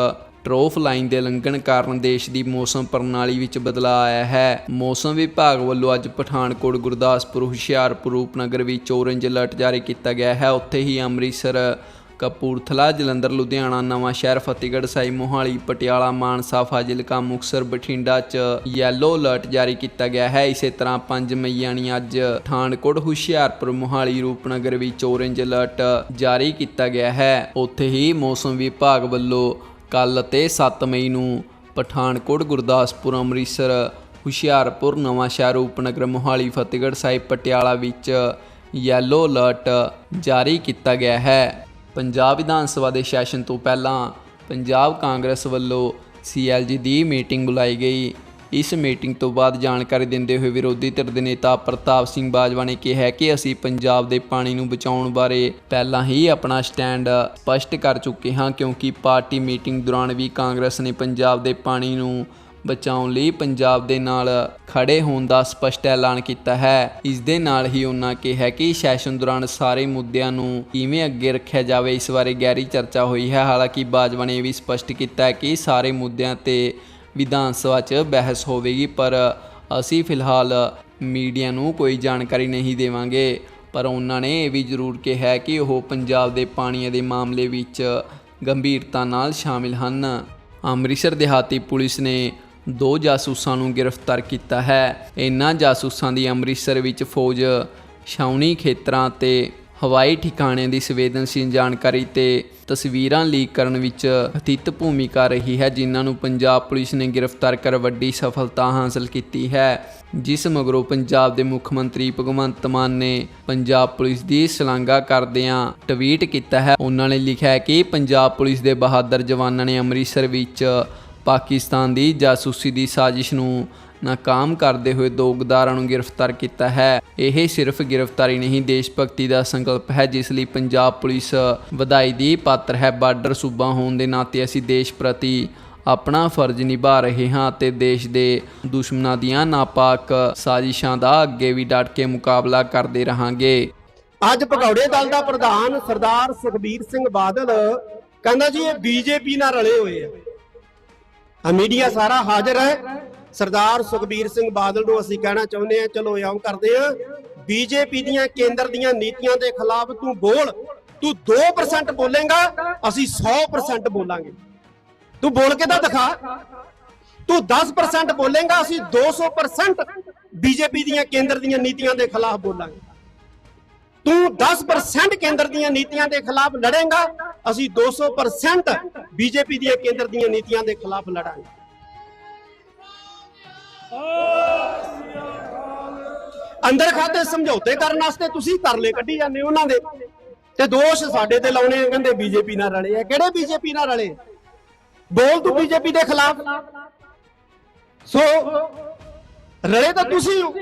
ਟਰੋਫ ਲਾਈਨ ਦੇ ਲੰਘਣ ਕਾਰਨ ਦੇਸ਼ ਦੀ ਮੌਸਮ ਪ੍ਰਣਾਲੀ ਵਿੱਚ ਬਦਲਾਅ ਆਇਆ ਹੈ। ਮੌਸਮ ਵਿਭਾਗ ਵੱਲੋਂ ਅੱਜ ਪਠਾਨਕੋਟ, ਗੁਰਦਾਸਪੁਰ, ਹੁਸ਼ਿਆਰਪੁਰ, ਰੂਪਨਗਰ ਵਿੱਚ ਔਰੇਂਜ ਅਲਰਟ ਜਾਰੀ ਕੀਤਾ ਗਿਆ ਹੈ। ਉੱਥੇ ਹੀ ਅੰਮ੍ਰਿਤਸਰ, ਕਪੂਰਥਲਾ, ਜਲੰਧਰ, ਲੁਧਿਆਣਾ, ਨਵਾਂ ਸ਼ਹਿਰ, ਫਤਿਹਗੜ੍ਹ ਸਾਹਿਬ, ਮੋਹਾਲੀ, ਪਟਿਆਲਾ, ਮਾਨਸਾ, ਫਾਜ਼ਿਲਕਾ ਮੁਕਸਰ ਬਠਿੰਡਾ 'ਚ ਯੈਲੋ ਅਲਰਟ ਜਾਰੀ ਕੀਤਾ ਗਿਆ ਹੈ। ਇਸੇ ਤਰ੍ਹਾਂ 5 ਮਈ ਯਾਨੀ ਅੱਜ ਪਠਾਨਕੋਟ, ਹੁਸ਼ਿਆਰਪੁਰ, ਮੋਹਾਲੀ, ਰੂਪਨਗਰ ਵਿੱਚ ਔਰੇਂਜ ਅਲਰਟ ਜਾਰੀ ਕੀਤਾ ਗਿਆ ਹੈ। ਉੱਥੇ ਹੀ ਮੌਸਮ ਵਿਭਾਗ ਵੱਲੋਂ ਕੱਲ ਅਤੇ 7 ਮਈ ਨੂੰ ਪਠਾਨਕੋਟ, ਗੁਰਦਾਸਪੁਰ, ਅੰਮ੍ਰਿਤਸਰ, ਹੁਸ਼ਿਆਰਪੁਰ ਨਵਾਂਸ਼ਹਿਰ ਉਪਨਗਰ ਮੋਹਾਲੀ, ਫਤਿਹਗੜ੍ਹ ਸਾਹਿਬ, ਪਟਿਆਲਾ ਵਿੱਚ ਯੈਲੋ ਅਲਰਟ ਜਾਰੀ ਕੀਤਾ ਗਿਆ ਹੈ। ਪੰਜਾਬ ਵਿਧਾਨ ਸਭਾ ਦੇ ਸੈਸ਼ਨ ਤੋਂ ਪਹਿਲਾਂ ਪੰਜਾਬ ਕਾਂਗਰਸ ਵੱਲੋਂ ਸੀਐਲਜੀ ਦੀ ਮੀਟਿੰਗ ਬੁਲਾਈ ਗਈ। ਇਸ ਮੀਟਿੰਗ ਤੋਂ ਬਾਅਦ ਜਾਣਕਾਰੀ ਦਿੰਦੇ ਹੋਏ ਵਿਰੋਧੀ ਧਿਰ ਦੇ ਨੇਤਾ ਪ੍ਰਤਾਪ ਸਿੰਘ ਬਾਜਵਾ ਨੇ ਕਿਹਾ ਕਿ ਅਸੀਂ ਪੰਜਾਬ ਦੇ ਪਾਣੀ ਨੂੰ ਬਚਾਉਣ ਬਾਰੇ ਪਹਿਲਾਂ ਹੀ ਆਪਣਾ ਸਟੈਂਡ ਸਪਸ਼ਟ ਕਰ ਚੁੱਕੇ ਹਾਂ, ਕਿਉਂਕਿ ਪਾਰਟੀ ਮੀਟਿੰਗ ਦੌਰਾਨ ਵੀ ਕਾਂਗਰਸ ਨੇ ਪੰਜਾਬ ਦੇ ਪਾਣੀ ਨੂੰ ਬਚਾਉਣ ਲਈ ਪੰਜਾਬ ਦੇ ਨਾਲ ਖੜੇ ਹੋਣ ਦਾ ਸਪਸ਼ਟ ਐਲਾਨ ਕੀਤਾ ਹੈ। ਇਸ ਦੇ ਨਾਲ ਹੀ ਉਹਨਾਂ ਕਿਹਾ ਕਿ ਸੈਸ਼ਨ ਦੌਰਾਨ ਸਾਰੇ ਮੁੱਦਿਆਂ ਨੂੰ ਕਿਵੇਂ ਅੱਗੇ ਰੱਖਿਆ ਜਾਵੇ, ਇਸ ਬਾਰੇ ਗਹਿਰੀ ਚਰਚਾ ਹੋਈ ਹੈ। ਹਾਲਾਂਕਿ ਬਾਜਵਾ ਨੇ ਇਹ ਵੀ ਸਪਸ਼ਟ ਕੀਤਾ ਕਿ ਸਾਰੇ ਮੁੱਦਿਆਂ ਤੇ ਵਿਧਾਨ ਸਭਾ 'ਚ ਬਹਿਸ ਹੋਵੇਗੀ, ਪਰ ਅਸੀਂ ਫਿਲਹਾਲ ਮੀਡੀਆ ਨੂੰ ਕੋਈ ਜਾਣਕਾਰੀ ਨਹੀਂ ਦੇਵਾਂਗੇ। ਪਰ ਉਹਨਾਂ ਨੇ ਇਹ ਵੀ ਜ਼ਰੂਰ ਕਿਹਾ ਕਿ ਉਹ ਪੰਜਾਬ ਦੇ ਪਾਣੀਆਂ ਦੇ ਮਾਮਲੇ ਵਿੱਚ ਗੰਭੀਰਤਾ ਨਾਲ ਸ਼ਾਮਿਲ ਹਨ। ਅੰਮ੍ਰਿਤਸਰ ਦਿਹਾਤੀ ਪੁਲਿਸ ਨੇ ਦੋ ਜਾਸੂਸਾਂ ਨੂੰ ਗ੍ਰਿਫਤਾਰ ਕੀਤਾ ਹੈ। ਇਹਨਾਂ ਜਾਸੂਸਾਂ ਦੀ ਅੰਮ੍ਰਿਤਸਰ ਵਿੱਚ ਫੌਜ ਛਾਉਣੀ ਖੇਤਰਾਂ ਤੇ ਹਵਾਈ ਠਿਕਾਣਿਆਂ ਦੀ ਸੰਵੇਦਨਸ਼ੀਲ ਜਾਣਕਾਰੀ ਤੇ ਤਸਵੀਰਾਂ ਲੀਕ ਕਰਨ ਵਿੱਚ ਅਤਿੱਤ ਭੂਮਿਕਾ ਰਹੀ ਹੈ, ਜਿਨ੍ਹਾਂ ਨੂੰ ਪੰਜਾਬ ਪੁਲਿਸ ਨੇ ਗ੍ਰਿਫਤਾਰ ਕਰ ਵੱਡੀ ਸਫਲਤਾ ਹਾਸਲ ਕੀਤੀ ਹੈ। ਜਿਸ ਮਗਰੋਂ ਪੰਜਾਬ ਦੇ ਮੁੱਖ ਮੰਤਰੀ ਭਗਵੰਤ ਮਾਨ ਨੇ ਪੰਜਾਬ ਪੁਲਿਸ ਦੀ ਸ਼ਲਾਘਾ ਕਰਦਿਆਂ ਟਵੀਟ ਕੀਤਾ ਹੈ। ਉਹਨਾਂ ਨੇ ਲਿਖਿਆ ਹੈ ਕਿ ਪੰਜਾਬ ਪੁਲਿਸ ਦੇ ਬਹਾਦਰ ਜਵਾਨਾਂ ਨੇ ਅੰਮ੍ਰਿਤਸਰ ਵਿੱਚ ਪਾਕਿਸਤਾਨ ਦੀ ਜਾਸੂਸੀ ਦੀ ਸਾਜ਼ਿਸ਼ ਨੂੰ ਨਾਕਾਮ ਕਰਦੇ ਹੋਏ ਦੋ ਗਦਾਰਾਂ ਨੂੰ ਗ੍ਰਿਫਤਾਰ ਕੀਤਾ ਹੈ। ਇਹ ਸਿਰਫ ਗ੍ਰਿਫਤਾਰੀ ਨਹੀਂ ਦੇਸ਼ ਭਗਤੀ ਦਾ ਸੰਕਲਪ ਹੈ, ਜਿਸ ਲਈ ਪੰਜਾਬ ਪੁਲਿਸ ਵਧਾਈ ਦੀ ਪਾਤਰ ਹੈ। ਬਾਰਡਰ ਸੂਬਾ ਹੋਣ ਦੇ ਨਾਤੇ ਅਸੀਂ ਦੇਸ਼ ਪ੍ਰਤੀ ਆਪਣਾ ਫਰਜ਼ ਨਿਭਾ ਰਹੇ ਹਾਂ ਤੇ ਦੇਸ਼ ਦੇ ਦੁਸ਼ਮਣਾਂ ਦੀਆਂ ਨਾਪਾਕ ਸਾਜ਼ਿਸ਼ਾਂ ਦਾ ਅੱਗੇ ਵੀ ਡਟ ਕੇ ਮੁਕਾਬਲਾ ਕਰਦੇ ਰਹਾਂਗੇ। ਅੱਜ ਭਗੌੜੇ ਦਲ ਦਾ ਪ੍ਰਧਾਨ ਸਰਦਾਰ ਸੁਖਬੀਰ ਸਿੰਘ ਬਾਦਲ ਕਹਿੰਦਾ ਜੀ ਇਹ ਬੀਜੇਪੀ ਨਾਲ ਰਲੇ ਹੋਏ ਆ। ਆ ਮੀਡੀਆ ਸਾਰਾ ਹਾਜ਼ਰ ਹੈ। ਸਰਦਾਰ ਸੁਖਬੀਰ ਸਿੰਘ ਬਾਦਲ ਨੂੰ ਅਸੀਂ ਕਹਿਣਾ ਚਾਹੁੰਦੇ ਆ ਚਲੋ ਇਉਂ ਕਰਦੇ ਆ ਬੀਜੇਪੀ ਦੀਆਂ ਕੇਂਦਰ ਦੀਆਂ ਨੀਤੀਆਂ ਦੇ ਖਿਲਾਫ ਤੂੰ ਬੋਲ, ਤੂੰ 2% ਬੋਲੇਗਾ, ਅਸੀਂ 100% ਬੋਲਾਂਗੇ। ਤੂੰ ਬੋਲ ਕੇ ਤਾਂ ਦਿਖਾ। ਤੂੰ 10% ਬੋਲੇਗਾ, ਅਸੀਂ 200% ਬੀਜੇਪੀ ਦੀਆਂ ਕੇਂਦਰ ਦੀਆਂ ਨੀਤੀਆਂ ਦੇ ਖਿਲਾਫ ਬੋਲਾਂਗੇ। ਤੂੰ 10% ਕੇਂਦਰ ਦੀਆਂ ਨੀਤੀਆਂ ਦੇ ਖਿਲਾਫ ਲੜੇਗਾ, ਅਸੀਂ 200% ਬੀਜੇਪੀ ਦੀਆਂ ਕੇਂਦਰ ਦੀਆਂ ਨੀਤੀਆਂ ਦੇ ਖਿਲਾਫ ਲੜਾਂਗੇ। ਅੰਦਰ ਖਾਤੇ ਸਮਝੌਤੇ ਕਰਨ ਵਾਸਤੇ ਤੁਸੀਂ ਤਰਲੇ ਕੱਢੀ ਜਾਂਦੇ ਉਹਨਾਂ ਦੇ। ਤੇ ਦੋਸ਼ ਸਾਡੇ ਤੇ ਲਾਉਣੇ ਕਹਿੰਦੇ ਬੀਜੇਪੀ ਨਾਲ ਰਲੇ ਆ। ਕਿਹੜੇ ਬੀਜੇਪੀ ਨਾਲ ਰਲੇ? ਬੋਲ ਤੂੰ ਬੀਜੇਪੀ ਦੇ ਖਿਲਾਫ। ਸੋ, ਰਲੇ ਤਾਂ ਤੁਸੀਂ ਹੋ।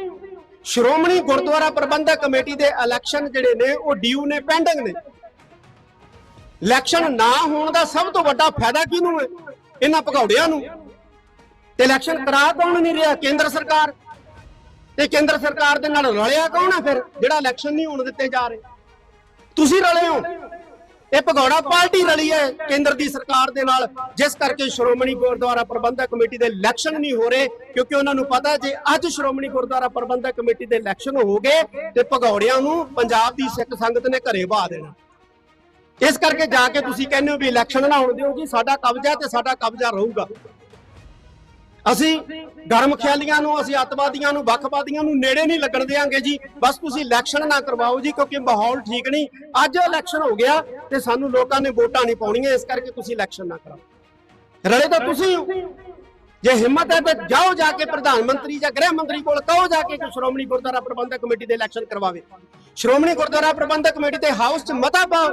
ਸ਼੍ਰੋਮਣੀ ਗੁਰਦੁਆਰਾ ਪ੍ਰਬੰਧਕ ਕਮੇਟੀ ਦੇ ਇਲੈਕਸ਼ਨ ਜਿਹੜੇ ਨੇ, ਉਹ ਡਿਊ ਨੇ ਪੈਂਡਿੰਗ ਨੇ। ਇਲੈਕਸ਼ਨ ਨਾ ਹੋਣ ਦਾ ਸਭ ਤੋਂ ਵੱਡਾ ਫਾਇਦਾ ਕਿਹਨੂੰ ਹੈ? ਇਹਨਾਂ ਭਗੌੜਿਆਂ ਨੂੰ। ਤੇ ਇਲੈਕਸ਼ਨ ਕਰਾ ਕੌਣ ਨਹੀਂ ਰਿਹਾ? ਕੇਂਦਰ ਸਰਕਾਰ। ਤੇ ਕੇਂਦਰ ਸਰਕਾਰ ਦੇ ਨਾਲ ਰਲਿਆ ਕੌਣ ਆ ਫਿਰ? ਜਿਹੜਾ ਇਲੈਕਸ਼ਨ ਨਹੀਂ ਹੋਣ ਦਿੱਤੇ ਜਾ ਰਹੇ। ਤੁਸੀਂ ਰਲੇ ਹੋ। ਇਹ ਭਗੌੜਾ ਪਾਰਟੀ ਰਲੀ ਹੈ ਕੇਂਦਰ ਦੀ ਸਰਕਾਰ ਦੇ ਨਾਲ। ਜਿਸ ਕਰਕੇ ਸ਼੍ਰੋਮਣੀ ਗੁਰਦੁਆਰਾ ਪ੍ਰਬੰਧਕ ਕਮੇਟੀ ਦੇ ਇਲੈਕਸ਼ਨ ਨਹੀਂ ਹੋ ਰਹੇ, ਕਿਉਂਕਿ ਉਹਨਾਂ ਨੂੰ ਪਤਾ ਜੇ ਅੱਜ ਸ਼੍ਰੋਮਣੀ ਗੁਰਦੁਆਰਾ ਪ੍ਰਬੰਧਕ ਕਮੇਟੀ ਦੇ ਇਲੈਕਸ਼ਨ ਹੋ ਗਏ, ਤੇ ਭਗੌੜਿਆਂ ਨੂੰ ਪੰਜਾਬ ਦੀ ਸਿੱਖ ਸੰਗਤ ਨੇ ਘਰੇ ਬਹਾ ਦੇਣਾ। ਇਸ ਕਰਕੇ ਜਾ ਕੇ ਤੁਸੀਂ ਕਹਿੰਦੇ ਹੋ ਵੀ ਇਲੈਕਸ਼ਨ ਨਾ ਹੋਣ ਦਿਓ ਜੀ, ਸਾਡਾ ਕਬਜ਼ਾ ਤੇ ਸਾਡਾ ਕਬਜ਼ਾ ਰਹੂਗਾ। ਅਸੀਂ ਗਰਮ ਖਿਆਲੀਆਂ ਨੂੰ, ਅਸੀਂ ਅੱਤਵਾਦੀਆਂ ਨੂੰ, ਵੱਖਵਾਦੀਆਂ ਨੂੰ ਨੇੜੇ ਨਹੀਂ ਲੱਗਣ ਦੇਾਂਗੇ ਜੀ। ਬਸ ਤੁਸੀਂ ਇਲੈਕਸ਼ਨ ਨਾ ਕਰਵਾਓ ਜੀ, ਕਿਉਂਕਿ ਮਾਹੌਲ ਠੀਕ ਨਹੀਂ। ਅੱਜ ਇਲੈਕਸ਼ਨ ਹੋ ਗਿਆ ਤੇ ਸਾਨੂੰ ਲੋਕਾਂ ਨੇ ਵੋਟਾਂ ਨਹੀਂ ਪਾਉਣੀਆਂ, ਇਸ ਕਰਕੇ ਤੁਸੀਂ ਇਲੈਕਸ਼ਨ ਨਾ ਕਰਾਓ ਰਲੇ ਤਾਂ ਤੁਸੀਂ ਜੇ ਹਿੰਮਤ ਹੈ ਤਾਂ ਜਾਓ ਜਾ ਕੇ ਪ੍ਰਧਾਨ ਮੰਤਰੀ ਜਾਂ ਗ੍ਰਹਿ ਮੰਤਰੀ ਕੋਲ ਕਹੋ ਜਾ ਕੇ ਕਿ ਸ਼੍ਰੋਮਣੀ ਗੁਰਦੁਆਰਾ ਪ੍ਰਬੰਧਕ ਕਮੇਟੀ ਦੇ ਇਲੈਕਸ਼ਨ ਕਰਵਾਵੇ। ਸ਼੍ਰੋਮਣੀ ਗੁਰਦੁਆਰਾ ਪ੍ਰਬੰਧਕ ਕਮੇਟੀ ਦੇ ਹਾਊਸ 'ਚ ਮਤਾ ਪਾਓ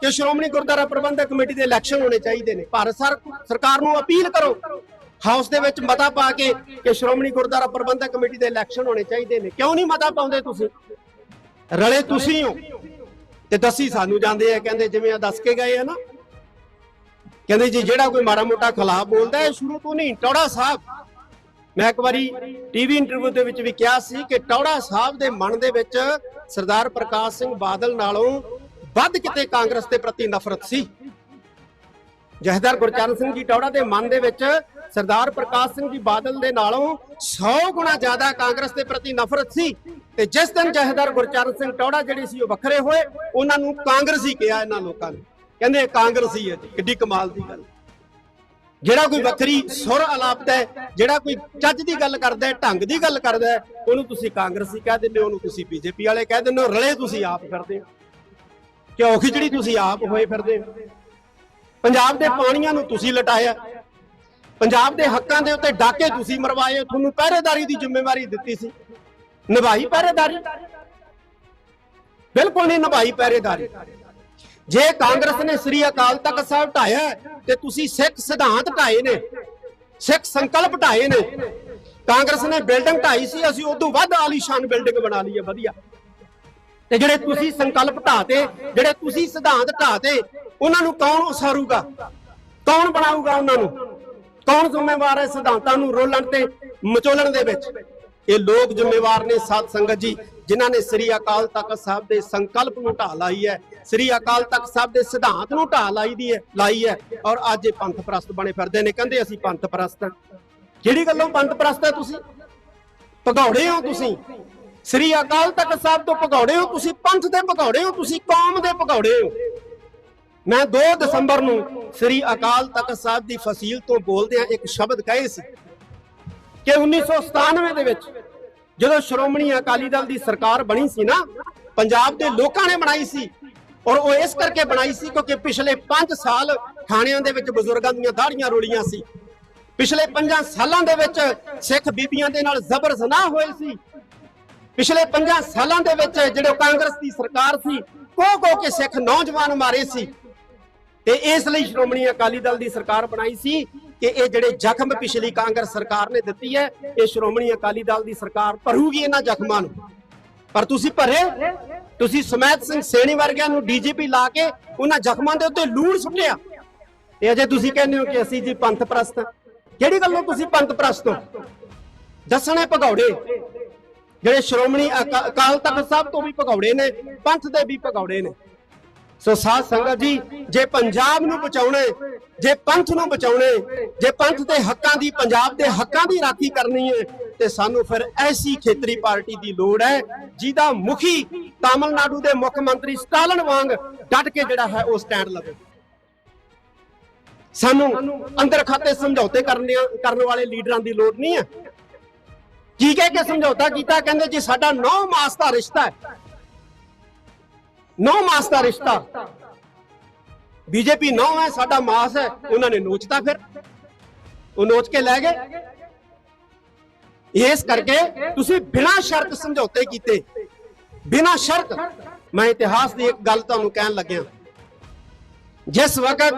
ਕਿ ਸ਼੍ਰੋਮਣੀ ਗੁਰਦੁਆਰਾ ਪ੍ਰਬੰਧਕ ਕਮੇਟੀ ਦੇ ਇਲੈਕਸ਼ਨ ਹੋਣੇ ਚਾਹੀਦੇ ਨੇ। ਭਾਰਤ ਸਰ- ਸਰਕਾਰ ਨੂੰ ਅਪੀਲ ਕਰੋ। ਹਾਊਸ ਦੇ ਵਿੱਚ ਮਤਾ ਪਾ ਕੇ ਕਿ ਸ਼੍ਰੋਮਣੀ ਗੁਰਦੁਆਰਾ ਪ੍ਰਬੰਧਕ ਕਮੇਟੀ ਦੇ ਇਲੈਕਸ਼ਨ ਹੋਣੇ ਚਾਹੀਦੇ ਨੇ। ਕਿਉਂ ਨਹੀਂ ਮਤਾ ਪਾਉਂਦੇ ਤੁਸੀਂ? ਰਲੇ ਤੁਸੀਂ ਹੋ। ਤੇ ਦੱਸੀ ਸਾਨੂੰ ਜਾਂਦੇ ਆ, ਕਹਿੰਦੇ ਜਿਵੇਂ ਆ ਦੱਸ ਕੇ ਗਏ ਆ ਨਾ। ਕਹਿੰਦੇ ਜੀ ਜਿਹੜਾ ਕੋਈ ਮਾੜਾ ਮੋਟਾ ਖਿਲਾਫ ਬੋਲਦਾ ਹੈ, ਸ਼ੁਰੂ ਤੋਂ ਨਹੀਂ, ਟੌੜਾ ਸਾਹਿਬ। ਮੈਂ ਇੱਕ ਵਾਰੀ ਟੀਵੀ ਇੰਟਰਵਿਊ ਦੇ ਵਿੱਚ ਵੀ ਕਿਹਾ ਸੀ ਕਿ ਟੌੜਾ ਸਾਹਿਬ ਦੇ ਮਨ ਦੇ ਵਿੱਚ ਸਰਦਾਰ ਪ੍ਰਕਾਸ਼ ਸਿੰਘ ਬਾਦਲ ਨਾਲੋਂ ਵੱਧ ਕਿਤੇ ਕਾਂਗਰਸ ਦੇ ਪ੍ਰਤੀ ਨਫ਼ਰਤ ਸੀ। ਜਹਦਰ ਗੁਰਚਰਨ ਸਿੰਘ ਜੀ ਟੌੜਾ ਦੇ ਮਨ ਦੇ ਵਿੱਚ ਸਰਦਾਰ ਪ੍ਰਕਾਸ਼ ਸਿੰਘ ਜੀ ਬਾਦਲ ਦੇ ਨਾਲੋਂ 100 ਗੁਣਾ ਜ਼ਿਆਦਾ ਕਾਂਗਰਸ ਦੇ ਪ੍ਰਤੀ ਨਫ਼ਰਤ ਸੀ। ਤੇ ਜਿਸ ਦਿਨ ਜਹਦਰ ਗੁਰਚਰਨ ਸਿੰਘ ਟੌੜਾ ਜਿਹੜੇ ਸੀ ਉਹ ਵੱਖਰੇ ਹੋਏ, ਉਹਨਾਂ ਨੂੰ ਕਾਂਗਰਸੀ ਕਿਹਾ ਇਹਨਾਂ ਲੋਕਾਂ ਨੇ। ਕਹਿੰਦੇ ਕਾਂਗਰਸੀ ਹੈ ਕਿੱਡੀ ਕਮਾਲ ਦੀ ਗੱਲ। ਜਿਹੜਾ ਕੋਈ ਵੱਖਰੀ ਸੁਰ ਅਲਾਪਦਾ ਹੈ, ਜਿਹੜਾ ਕੋਈ ਚੱਜ ਦੀ ਗੱਲ ਕਰਦਾ ਹੈ, ਢੰਗ ਦੀ ਗੱਲ ਕਰਦਾ ਹੈ, ਉਹਨੂੰ ਤੁਸੀਂ ਕਾਂਗਰਸੀ ਕਹਿ ਦਿੰਦੇ ਹੋ, ਉਹਨੂੰ ਤੁਸੀਂ ਬੀਜੇਪੀ ਵਾਲੇ ਕਹਿ ਦਿੰਦੇ ਹੋ, ਰਲੇ ਤੁਸੀਂ ਆਪ ਕਰਦੇ ਹੋ। ਕਿਉਂ? ਖਿਚੜੀ ਤੁਸੀਂ ਆਪ ਹੋਏ ਫਿਰਦੇ ਹੋ। ਪੰਜਾਬ ਦੇ ਪਾਣੀਆਂ ਨੂੰ ਤੁਸੀਂ ਲਟਾਇਆ। ਪੰਜਾਬ ਦੇ ਹੱਕਾਂ ਦੇ ਉੱਤੇ ਡਾਕੇ ਤੁਸੀਂ ਮਰਵਾਏ, ਤੁਹਾਨੂੰ ਪਹਿਰੇਦਾਰੀ ਦੀ ਜ਼ਿੰਮੇਵਾਰੀ ਦਿੱਤੀ ਸੀ। ਨਿਭਾਈ ਪਹਿਰੇਦਾਰੀ? ਬਿਲਕੁਲ ਨਹੀਂ ਨਿਭਾਈ ਪਹਿਰੇਦਾਰੀ। ਜੇ ਕਾਂਗਰਸ ਨੇ ਸ੍ਰੀ ਅਕਾਲ ਤਖਤ ਸਾਹਿਬ ਢਾਇਆ ਤੇ ਤੁਸੀਂ ਸਿੱਖ ਸਿਧਾਂਤ ਢਾਏ ਨੇ, ਸਿੱਖ ਸੰਕਲਪ ਢਾਏ ਨੇ। ਕਾਂਗਰਸ ਨੇ ਬਿਲਡਿੰਗ ਢਾਈ ਸੀ, ਅਸੀਂ ਉਦੋਂ ਵੱਧ ਆਲੀਸ਼ਾਨ ਬਿਲਡਿੰਗ ਬਣਾ ਲਈ ਹੈ, ਵਧੀਆ। ਤੇ ਜਿਹੜੇ ਤੁਸੀਂ ਸੰਕਲਪ ਢਾਤੇ, ਜਿਹੜੇ ਤੁਸੀਂ ਸਿਧਾਂਤ ਢਾਤੇ ਉਹਨਾਂ ਨੂੰ ਕੌਣ ਉਸਾਰੂਗਾ? ਕੌਣ ਬਣਾਊਗਾ ਉਹਨਾਂ ਨੂੰ? ਕੌਣ ਜ਼ਿੰਮੇਵਾਰ ਹੈ ਸਿਧਾਂਤਾਂ ਨੂੰ ਰੋਲਣ ਤੇ ਮਚੋਲਣ ਦੇ ਵਿੱਚ? ਇਹ ਲੋਕ ਜ਼ਿੰਮੇਵਾਰ ਨੇ ਸਾਧ ਸੰਗਤ ਜੀ, ਜਿਨ੍ਹਾਂ ਨੇ ਸ੍ਰੀ ਅਕਾਲ ਤਖਤ ਸਾਹਿਬ ਦੇ ਸੰਕਲਪ ਨੂੰ ਢਾਹ ਲਾਈ ਹੈ। ਸ੍ਰੀ ਅਕਾਲ ਤਖਤ ਸਾਹਿਬ ਦੇ ਸਿਧਾਂਤ ਨੂੰ ਢਾਹ ਲਾਈ ਦੀ ਹੈ, ਲਾਈ ਹੈ ਔਰ ਅੱਜ ਇਹ ਪੰਥ ਪ੍ਰਸਤ ਬਣੇ ਫਿਰਦੇ ਨੇ। ਕਹਿੰਦੇ ਅਸੀਂ ਪੰਥ ਪ੍ਰਸਤ ਹਾਂ। ਕਿਹੜੀ ਗੱਲੋਂ ਪੰਥ ਪ੍ਰਸਤ ਹੈ ਤੁਸੀਂ? ਭਗੌੜੇ ਹੋ ਤੁਸੀਂ। ਸ੍ਰੀ ਅਕਾਲ ਤਖਤ ਸਾਹਿਬ ਤੋਂ ਭਗੌੜੇ ਹੋ ਤੁਸੀਂ, ਪੰਥ ਦੇ ਭਗੌੜੇ ਹੋ ਤੁਸੀਂ, ਕੌਮ ਦੇ ਭਗੌੜੇ ਹੋ। ਮੈਂ 2 ਦਸੰਬਰ ਨੂੰ ਸ੍ਰੀ ਅਕਾਲ ਤਖਤ ਸਾਹਿਬ ਦੀ ਫਸੀਲ ਤੋਂ ਬੋਲਦਿਆਂ ਇੱਕ ਸ਼ਬਦ ਕਹੇ ਸੀ ਕਿ 1997 ਦੇ ਵਿੱਚ ਜਦੋਂ ਸ਼੍ਰੋਮਣੀ ਅਕਾਲੀ ਦਲ ਦੀ ਸਰਕਾਰ ਬਣੀ ਸੀ ਨਾ, ਪੰਜਾਬ ਦੇ ਲੋਕਾਂ ਨੇ ਬਣਾਈ ਸੀ ਔਰ ਉਹ ਇਸ ਕਰਕੇ ਬਣਾਈ ਸੀ ਕਿਉਂਕਿ ਪਿਛਲੇ 5 ਸਾਲ ਥਾਣਿਆਂ ਦੇ ਵਿੱਚ ਬਜ਼ੁਰਗਾਂ ਦੀਆਂ ਦਾੜੀਆਂ ਰੋਲੀਆਂ ਸੀ। ਪਿਛਲੇ 5 ਸਾਲਾਂ ਦੇ ਵਿੱਚ ਸਿੱਖ ਬੀਬੀਆਂ ਦੇ ਨਾਲ ਜ਼ਬਰ ਜ਼ਨਾਹ ਹੋਏ ਸੀ। ਪਿਛਲੇ 5 ਸਾਲਾਂ ਦੇ ਵਿੱਚ ਜਿਹੜੇ ਕਾਂਗਰਸ ਦੀ ਸਰਕਾਰ ਸੀ ਕੋ ਕੋ ਕੇ ਸਿੱਖ ਨੌਜਵਾਨ ਮਾਰੇ ਸੀ। ਤੇ ਇਸ ਲਈ ਸ਼੍ਰੋਮਣੀ ਅਕਾਲੀ ਦਲ ਦੀ ਸਰਕਾਰ ਬਣਾਈ ਸੀ ਕਿ ਇਹ ਜਿਹੜੇ ਜ਼ਖਮ ਪਿਛਲੀ ਕਾਂਗਰਸ ਸਰਕਾਰ ਨੇ ਦਿੱਤੀ ਹੈ, ਇਹ ਸ਼੍ਰੋਮਣੀ ਅਕਾਲੀ ਦਲ ਦੀ ਸਰਕਾਰ ਭਰੂਗੀ ਇਹਨਾਂ ਜ਼ਖਮਾਂ ਨੂੰ। ਪਰ ਤੁਸੀਂ ਭਰੇ? ਤੁਸੀਂ ਸਮੈਤ ਸਿੰਘ ਸੇਣੀ ਵਰਗਿਆਂ ਨੂੰ ਡੀਜੀਪੀ ਲਾ ਕੇ ਉਹਨਾਂ ਜ਼ਖਮਾਂ ਦੇ ਉੱਤੇ ਲੂਣ ਸੁੱਟਿਆ। ਤੇ ਅਜੇ ਤੁਸੀਂ ਕਹਿੰਦੇ ਹੋ ਕਿ ਅਸੀਂ ਜੀ ਪੰਥ ਪ੍ਰਸਤ ਹਾਂ। ਕਿਹੜੀ ਗੱਲੋਂ ਤੁਸੀਂ ਪੰਥ ਪ੍ਰਸਤ ਹੋ? ਦੱਸਣੇ ਭਗੌੜੇ। ਜਿਹੜੇ ਸ਼੍ਰੋਮਣੀ ਅਕਾ- ਅਕਾਲ ਤਖਤ ਸਾਹਿਬ ਤੋਂ ਵੀ ਭਗੌੜੇ ਨੇ, ਪੰਥ ਦੇ ਵੀ ਭਗੌੜੇ ਨੇ। ਸੋ ਸਾਧ ਸੰਗਤ ਜੀ, ਜੇ ਪੰਜਾਬ ਨੂੰ ਬਚਾਉਣੇ, ਜੇ ਪੰਥ ਨੂੰ ਬਚਾਉਣੇ, ਜੇ ਪੰਥ ਦੇ ਹੱਕਾਂ ਦੀ, ਪੰਜਾਬ ਦੇ ਹੱਕਾਂ ਦੀ ਰਾਖੀ ਕਰਨੀ ਹੈ, ਤੇ ਸਾਨੂੰ ਫਿਰ ਐਸੀ ਖੇਤਰੀ ਪਾਰਟੀ ਦੀ ਲੋੜ ਹੈ, ਜਿਹਦਾ ਮੁਖੀ ਤਾਮਿਲਨਾਡੂ ਦੇ ਮੁੱਖ ਮੰਤਰੀ ਸਟਾਲਨ ਵਾਂਗ ਡਟ ਕੇ ਜਿਹੜਾ ਹੈ ਉਹ ਸਟੈਂਡ ਲਵੇ। ਸਾਨੂੰ ਅੰਦਰ ਖਾਤੇ ਸਮਝੌਤੇ ਕਰਨੇ ਕਰਨ ਵਾਲੇ ਲੀਡਰਾਂ ਦੀ ਲੋੜ ਨਹੀਂ ਹੈ। ਕੀ ਕਹਿ ਕੇ ਸਮਝੌਤਾ ਕੀਤਾ? ਕਹਿੰਦੇ ਜੀ, ਸਾਡਾ ਨੌ ਮਾਸ ਦਾ ਰਿਸ਼ਤਾ ਹੈ। 9 ਮਾਸ ਦਾ ਰਿਸ਼ਤਾ। ਬੀਜੇਪੀ 9 ਹੈ, ਸਾਡਾ ਮਾਸ ਹੈ, ਉਹਨਾਂ ਨੇ ਨੋਚਤਾ ਫਿਰ। ਉਹ ਨੋਚ ਕੇ ਲੈ ਗਏ। ਇਸ ਕਰਕੇ ਤੁਸੀਂ ਬਿਨਾਂ ਸ਼ਰਤ ਸਮਝੌਤੇ ਕੀਤੇ। ਬਿਨਾਂ ਸ਼ਰਤ। ਮੈਂ ਇਤਿਹਾਸ ਦੀ ਇੱਕ ਗੱਲ ਤੁਹਾਨੂੰ ਕਹਿਣ ਲੱਗਿਆ। ਜਿਸ ਵਕਤ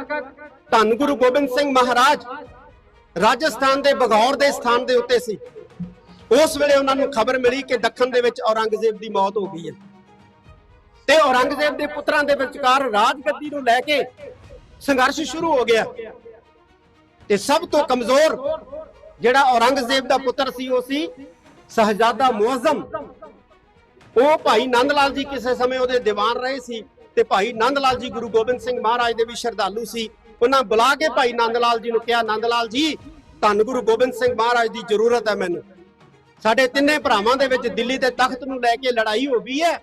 ਧੰਨ ਗੁਰੂ ਗੋਬਿੰਦ ਸਿੰਘ ਮਹਾਰਾਜ ਰਾਜਸਥਾਨ ਦੇ ਬਗੌਰ ਦੇ ਸਥਾਨ ਦੇ ਉੱਤੇ ਸੀ, ਉਸ ਵੇਲੇ ਉਹਨਾਂ ਨੂੰ ਖਬਰ ਮਿਲੀ ਕਿ ਦੱਖਣ ਦੇ ਵਿੱਚ ਔਰੰਗਜ਼ੇਬ ਦੀ ਮੌਤ ਹੋ ਗਈ ਹੈ। ਤੇ ਔਰੰਗਜ਼ੇਬ ਦੇ ਪੁੱਤਰਾਂ ਦੇ ਵਿਚਕਾਰ ਰਾਜਗੱਦੀ ਨੂੰ ਲੈ ਕੇ ਸੰਘਰਸ਼ ਸ਼ੁਰੂ ਹੋ ਗਿਆ। ਤੇ ਸਭ ਤੋਂ ਕਮਜ਼ੋਰ ਜਿਹੜਾ ਔਰੰਗਜ਼ੇਬ ਦਾ ਪੁੱਤਰ ਸੀ, ਉਹ ਸੀ ਸਹਜ਼ਾਦਾ ਮੁਅਜ਼ਮ। ਉਹ ਭਾਈ ਨੰਦ ਲਾਲ ਜੀ ਕਿਸੇ ਸਮੇਂ ਉਹਦੇ ਦੀਵਾਨ ਰਹੇ ਸੀ ਤੇ ਭਾਈ ਨੰਦ ਲਾਲ ਜੀ ਗੁਰੂ ਗੋਬਿੰਦ ਸਿੰਘ ਮਹਾਰਾਜ ਦੇ ਵੀ ਸ਼ਰਧਾਲੂ ਸੀ। ਉਹਨਾਂ ਬੁਲਾ ਕੇ ਭਾਈ ਨੰਦ ਲਾਲ ਜੀ ਨੂੰ ਕਿਹਾ ਨੰਦ ਲਾਲ ਜੀ, ਧੰਨ ਗੁਰੂ ਗੋਬਿੰਦ ਸਿੰਘ ਮਹਾਰਾਜ ਦੀ ਜ਼ਰੂਰਤ ਹੈ ਮੈਨੂੰ। ਸਾਡੇ ਤਿੰਨੇ ਭਰਾਵਾਂ ਦੇ ਵਿੱਚ ਦਿੱਲੀ ਦੇ ਤਖਤ ਨੂੰ ਲੈ ਕੇ ਲੜਾਈ ਹੋ ਗਈ ਹੈ।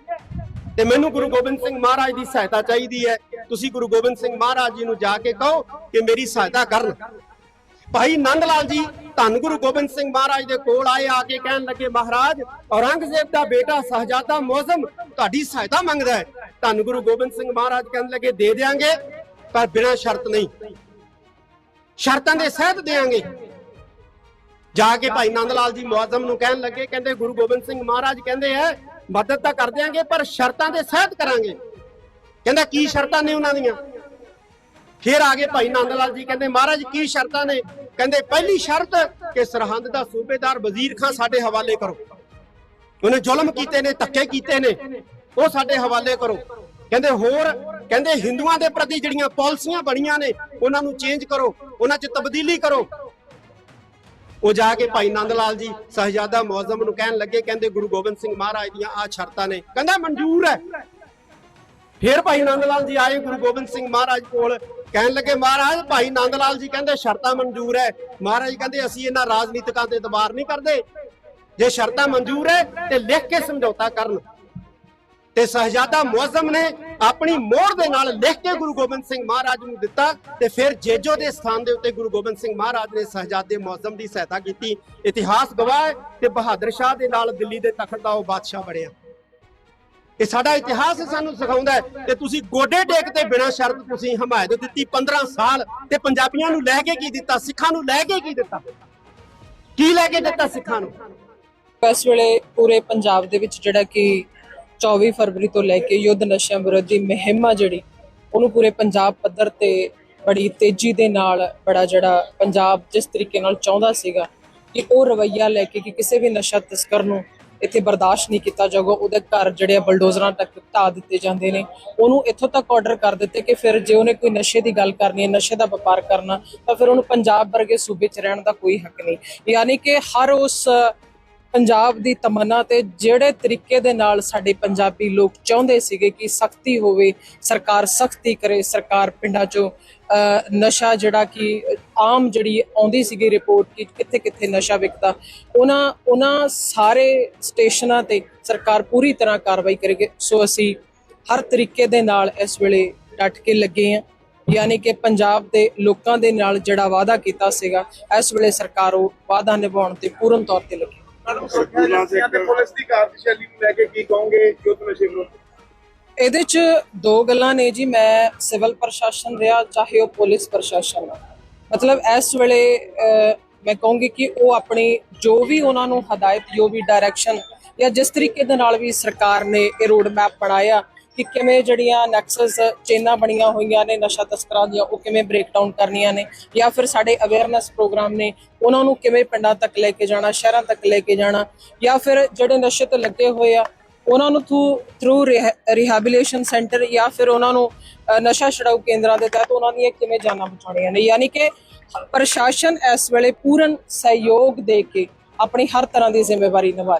ਤੇ ਮੈਨੂੰ ਗੁਰੂ ਗੋਬਿੰਦ ਸਿੰਘ ਮਹਾਰਾਜ ਦੀ ਸਹਾਇਤਾ ਚਾਹੀਦੀ ਹੈ। ਤੁਸੀਂ ਗੁਰੂ ਗੋਬਿੰਦ ਸਿੰਘ ਮਹਾਰਾਜ ਜੀ ਨੂੰ ਜਾ ਕੇ ਕਹੋ ਕਿ ਮੇਰੀ ਸਹਾਇਤਾ ਕਰਨ। ਭਾਈ ਨੰਦ ਲਾਲ ਜੀ, ਧੰਨ ਗੁਰੂ ਗੋਬਿੰਦ ਸਿੰਘ ਮਹਾਰਾਜ ਦੇ ਕੋਲ ਆਏ, ਆ ਕੇ ਕਹਿਣ ਲੱਗੇ, ਮਹਾਰਾਜ, ਔਰੰਗਜ਼ੇਬ ਦਾ ਬੇਟਾ ਸਹਜਾਦਾ ਮੌਜ਼ਮ ਤੁਹਾਡੀ ਸਹਾਇਤਾ ਮੰਗਦਾ ਹੈ। ਧੰਨ ਗੁਰੂ ਗੋਬਿੰਦ ਸਿੰਘ ਮਹਾਰਾਜ ਕਹਿਣ ਲੱਗੇ, ਦੇ ਦੇਾਂਗੇ ਪਰ ਬਿਨਾਂ ਸ਼ਰਤ ਨਹੀਂ। ਸ਼ਰਤਾਂ ਦੇ ਸਹਿਤ ਦੇਾਂਗੇ ਜਾ ਕੇ ਭਾਈ ਨੰਦ ਲਾਲ ਜੀ ਮੌਜ਼ਮ ਨੂੰ ਕਹਿਣ ਲੱਗੇ, ਕਹਿੰਦੇ, ਗੁਰੂ ਗੋਬਿੰਦ ਸਿੰਘ ਮਹਾਰਾਜ ਕਹਿੰਦੇ ਐ ਮਦਦ ਤਾਂ ਕਰ ਦਿਆਂਗੇ, ਪਰ ਸ਼ਰਤਾਂ ਦੇ ਸਹਿਤ ਕਰਾਂਗੇ। ਕਹਿੰਦਾ, ਕੀ ਸ਼ਰਤਾਂ ਨੇ ਉਹਨਾਂ ਦੀਆਂ? ਫਿਰ ਆਗੇ ਭਾਈ ਨੰਦ ਲਾਲ ਜੀ, ਕਹਿੰਦੇ, ਮਹਾਰਾਜ, ਕੀ ਸ਼ਰਤਾਂ ਨੇ? ਕਹਿੰਦੇ, ਪਹਿਲੀ ਸ਼ਰਤ ਕਿ ਸਰਹੰਦ ਦਾ ਸੂਬੇਦਾਰ ਵਜ਼ੀਰ ਖਾਨ ਸਾਡੇ ਹਵਾਲੇ ਕਰੋ। ਉਹਨੇ ਜ਼ੁਲਮ ਕੀਤੇ ਨੇ, ਧੱਕੇ ਕੀਤੇ ਨੇ, ਉਹ ਸਾਡੇ ਹਵਾਲੇ ਕਰੋ। ਕਹਿੰਦੇ, ਹੋਰ, ਕਹਿੰਦੇ, ਹਿੰਦੂਆਂ ਦੇ ਪ੍ਰਤੀ ਜਿਹੜੀਆਂ ਪਾਲਿਸੀਆਂ ਬਣੀਆਂ ਨੇ, ਉਹਨਾਂ ਨੂੰ ਚੇਂਜ ਕਰੋ, ਉਹਨਾਂ 'ਚ ਤਬਦੀਲੀ ਕਰੋ। ਉਹ ਜਾ ਕੇ ਭਾਈ ਨੰਦ ਲਾਲ ਜੀ, ਸਹਜਾਦਾ ਮੌਜ਼ਮ ਨੂੰ ਕਹਿਣ ਲੱਗੇ, ਕਹਿੰਦੇ ਗੁਰੂ ਗੋਬਿੰਦ ਸਿੰਘ ਮਹਾਰਾਜ ਦੀਆਂ ਆ ਸ਼ਰਤਾਂ ਨੇ। ਕਹਿੰਦਾ ਮਨਜ਼ੂਰ ਹੈ। ਫਿਰ ਭਾਈ ਨੰਦ ਲਾਲ ਜੀ ਆਏ, ਗੁਰੂ ਗੋਬਿੰਦ ਸਿੰਘ ਮਹਾਰਾਜ ਕੋਲ ਕਹਿਣ ਲੱਗੇ, ਮਹਾਰਾਜ, ਭਾਈ ਨੰਦ ਲਾਲ ਜੀ ਕਹਿੰਦੇ ਸ਼ਰਤਾਂ ਮਨਜ਼ੂਰ ਹੈ। ਮਹਾਰਾਜ ਕਹਿੰਦੇ, ਅਸੀਂ ਇਹਨਾਂ ਰਾਜਨੀਤਿਕਾਂ ਤੇ ਇਤਬਾਰ ਨਹੀਂ ਕਰਦੇ। ਜੇ ਸ਼ਰਤਾਂ ਮਨਜ਼ੂਰ ਹੈ ਤੇ ਲਿਖ ਕੇ ਸਮਝੌਤਾ ਕਰਨ। ਤੇ ਸਹਜਾਦਾ ਮੁਅਜ਼ਮ ਨੇ ਆਪਣੀ ਮੋਹਰ ਦੇ ਨਾਲ ਲਿਖ ਕੇ ਗੁਰੂ ਗੋਬਿੰਦ ਸਿੰਘ ਮਹਾਰਾਜ ਨੂੰ ਦਿੱਤਾ ਤੇ ਫਿਰ ਜੇਜੋ ਦੇ ਸਥਾਨ ਦੇ ਉੱਤੇ ਗੁਰੂ ਗੋਬਿੰਦ ਸਿੰਘ ਮਹਾਰਾਜ ਨੇ ਸਹਜਾਦੇ ਮੁਅਜ਼ਮ ਦੀ ਸਹਾਇਤਾ ਕੀਤੀ। ਇਤਿਹਾਸ ਗਵਾਹ ਹੈ ਤੇ ਬਹਾਦਰ ਸ਼ਾਹ ਦੇ ਨਾਲ ਦਿੱਲੀ ਦੇ ਤਖਤ ਦਾ ਉਹ ਬਾਦਸ਼ਾਹ ਬਣਿਆ। ਇਹ ਸਾਡਾ ਇਤਿਹਾਸ ਸਾਨੂੰ ਸਿਖਾਉਂਦਾ ਹੈ ਤੇ ਤੁਸੀਂ ਗੋਡੇ ਟੇਕ ਤੇ ਬਿਨਾਂ ਸ਼ਰਤ ਤੁਸੀਂ ਹਮਾਇਤ ਦਿੱਤੀ। 15 ਸਾਲ ਤੇ ਪੰਜਾਬੀਆਂ ਨੂੰ ਲੈ ਕੇ ਕੀ ਦਿੱਤਾ? ਸਿੱਖਾਂ ਨੂੰ ਲੈ ਕੇ ਕੀ ਦਿੱਤਾ? ਕੀ ਲੈ ਕੇ ਦਿੱਤਾ ਸਿੱਖਾਂ ਨੂੰ? ਇਸ ਵੇਲੇ ਪੂਰੇ ਪੰਜਾਬ ਦੇ ਵਿੱਚ ਜਿਹੜਾ ਕਿ 24 ਫਰਵਰੀ ਤੋਂ ਲੈ ਕੇ ਯੁੱਧ ਨਸ਼ਿਆਂ ਵਿਰੋਧੀ ਮੁਹਿੰਮ ਆ ਜਿਹੜੀ, ਉਹਨੂੰ ਪੂਰੇ ਪੰਜਾਬ ਪੱਧਰ ਤੇ ਬੜੀ ਤੇਜ਼ੀ ਦੇ ਨਾਲ ਬੜਾ ਜਿਹੜਾ ਪੰਜਾਬ ਜਿਸ ਤਰੀਕੇ ਨਾਲ ਚਾਹੁੰਦਾ ਸੀਗਾ ਕਿ ਉਹ ਰਵੱਈਆ ਲੈ ਕੇ ਕਿ ਕਿਸੇ ਵੀ ਨਸ਼ਾ ਤਸਕਰ ਨੂੰ ਇੱਥੇ ਬਰਦਾਸ਼ਤ ਨਹੀਂ ਕੀਤਾ ਜਾਊਗਾ, ਉਹਦੇ ਘਰ ਜਿਹੜੇ ਆ ਬਲਡੋਜ਼ਰਾਂ ਤੱਕ ਢਾ ਦਿੱਤੇ ਜਾਂਦੇ ਨੇ, ਉਹਨੂੰ ਇੱਥੋਂ ਤੱਕ ਆਰਡਰ ਕਰ ਦਿੱਤੇ ਕਿ ਫਿਰ ਜੇ ਉਹਨੇ ਕੋਈ ਨਸ਼ੇ ਦੀ ਗੱਲ ਕਰਨੀ ਹੈ, ਨਸ਼ੇ ਦਾ ਵਪਾਰ ਕਰਨਾ, ਤਾਂ ਫਿਰ ਉਹਨੂੰ ਪੰਜਾਬ ਵਰਗੇ ਸੂਬੇ 'ਚ ਰਹਿਣ ਦਾ ਕੋਈ ਹੱਕ ਨਹੀਂ। ਯਾਨੀ ਕਿ ਹਰ ਉਸ ਪੰਜਾਬ ਦੀ ਤਮੰਨਾ ਤੇ ਜਿਹੜੇ ਤਰੀਕੇ ਦੇ ਨਾਲ ਸਾਡੇ ਪੰਜਾਬੀ ਲੋਕ ਚਾਹੁੰਦੇ ਸੀਗੇ ਕਿ ਸਖਤੀ ਹੋਵੇ, ਸਰਕਾਰ ਸਖਤੀ ਕਰੇ, ਸਰਕਾਰ ਪਿੰਡਾਂ 'ਚੋਂ ਨਸ਼ਾ ਜਿਹੜਾ ਕਿ ਆਮ ਜਿਹੜੀ ਆਉਂਦੀ ਸੀਗੀ ਰਿਪੋਰਟ ਕਿ ਕਿੱਥੇ ਕਿੱਥੇ ਨਸ਼ਾ ਵਿਕਦਾ, ਉਹਨਾਂ ਉਹਨਾਂ ਸਾਰੇ ਸਟੇਸ਼ਨਾਂ ਤੇ ਸਰਕਾਰ ਪੂਰੀ ਤਰ੍ਹਾਂ ਕਾਰਵਾਈ ਕਰੇਗੀ। ਸੋ ਅਸੀਂ ਹਰ ਤਰੀਕੇ ਦੇ ਨਾਲ ਇਸ ਵੇਲੇ ਡਟ ਕੇ ਲੱਗੇ ਹਾਂ। ਯਾਨੀ ਕਿ ਪੰਜਾਬ ਦੇ ਲੋਕਾਂ ਦੇ ਨਾਲ ਜਿਹੜਾ ਵਾਅਦਾ ਕੀਤਾ ਸੀਗਾ, ਇਸ ਵੇਲੇ ਸਰਕਾਰ ਉਹ ਵਾਅਦਾ ਨਿਭਾਉਣ ਤੇ ਪੂਰਨ ਤੌਰ ਤੇ ਲੱਗੀ। ਮੈਡਮ ਸੁਖਬੀਰ ਸਿੰਘ ਤੇ ਪੁਲਿਸ ਦੀ ਕਾਰਜਸ਼ੈਲੀ ਨੂੰ ਲੈ ਕੇ ਕੀ ਕਹੋਗੇ ਯੁੱਧ ਨਸ਼ੇ ਵਿਰੁੱਧ? ਇਹਦੇ 'ਚ ਦੋ ਗੱਲਾਂ ਨੇ ਜੀ ਮੈਂ ਸਿਵਲ ਪ੍ਰਸ਼ਾਸਨ ਰਿਹਾ ਚਾਹੇ ਉਹ ਪੁਲਿਸ ਪ੍ਰਸ਼ਾਸਨ ਆ। ਮਤਲਬ ਇਸ ਵੇਲੇ ਮੈਂ ਕਹੂੰਗੀ ਕਿ ਉਹ ਆਪਣੀ ਜੋ ਵੀ ਉਹਨਾਂ ਨੂੰ ਹਦਾਇਤ ਜੋ ਵੀ ਡਾਇਰੈਕਸ਼ਨ ਜਾਂ ਜਿਸ ਤਰੀਕੇ ਦੇ ਨਾਲ ਵੀ ਸਰਕਾਰ ਨੇ ਇਹ ਰੋਡ ਮੈਪ ਬਣਾਇਆ ਕਿ ਕਿਵੇਂ ਜਿਹੜੀਆਂ ਨੈਕਸਸ ਚੇਨਾਂ ਬਣੀਆਂ ਹੋਈਆਂ ਨੇ, ਨਸ਼ਾ ਤਸਕਰਾਂ ਦੀਆਂ, ਉਹ ਕਿਵੇਂ ਬ੍ਰੇਕ ਡਾਊਨ ਕਰਨੀਆਂ ਨੇ ਜਾਂ ਫਿਰ ਸਾਡੇ ਅਵੇਅਰਨੈਸ ਪ੍ਰੋਗਰਾਮ ਨੇ, ਉਹਨਾਂ ਨੂੰ ਕਿਵੇਂ ਪਿੰਡਾਂ ਤੱਕ ਲੈ ਕੇ ਜਾਣਾ, ਸ਼ਹਿਰਾਂ ਤੱਕ ਲੈ ਕੇ ਜਾਣਾ ਜਾਂ ਫਿਰ ਜਿਹੜੇ ਨਸ਼ੇ ਤੇ ਲੱਗੇ ਹੋਏ ਆ, ਉਹਨਾਂ ਨੂੰ ਥਰੂ ਥਰੂ ਰਿਹੈਬਿਲਿਟੇਸ਼ਨ ਸੈਂਟਰ ਜਾਂ ਫਿਰ ਉਹਨਾਂ ਨੂੰ ਨਸ਼ਾ ਛਡਾਊ ਕੇਂਦਰਾਂ ਦੇ ਤਹਿਤ ਉਹਨਾਂ ਦੀਆਂ ਕਿਵੇਂ ਜਾਨਾਂ ਬਚਾਉਣੀਆਂ ਨੇ। ਯਾਨੀ ਕਿ ਪ੍ਰਸ਼ਾਸਨ ਇਸ ਵੇਲੇ ਪੂਰਨ ਸਹਿਯੋਗ ਦੇ ਕੇ ਆਪਣੀ ਹਰ ਤਰ੍ਹਾਂ ਦੀ ਜ਼ਿੰਮੇਵਾਰੀ ਨਿਭਾ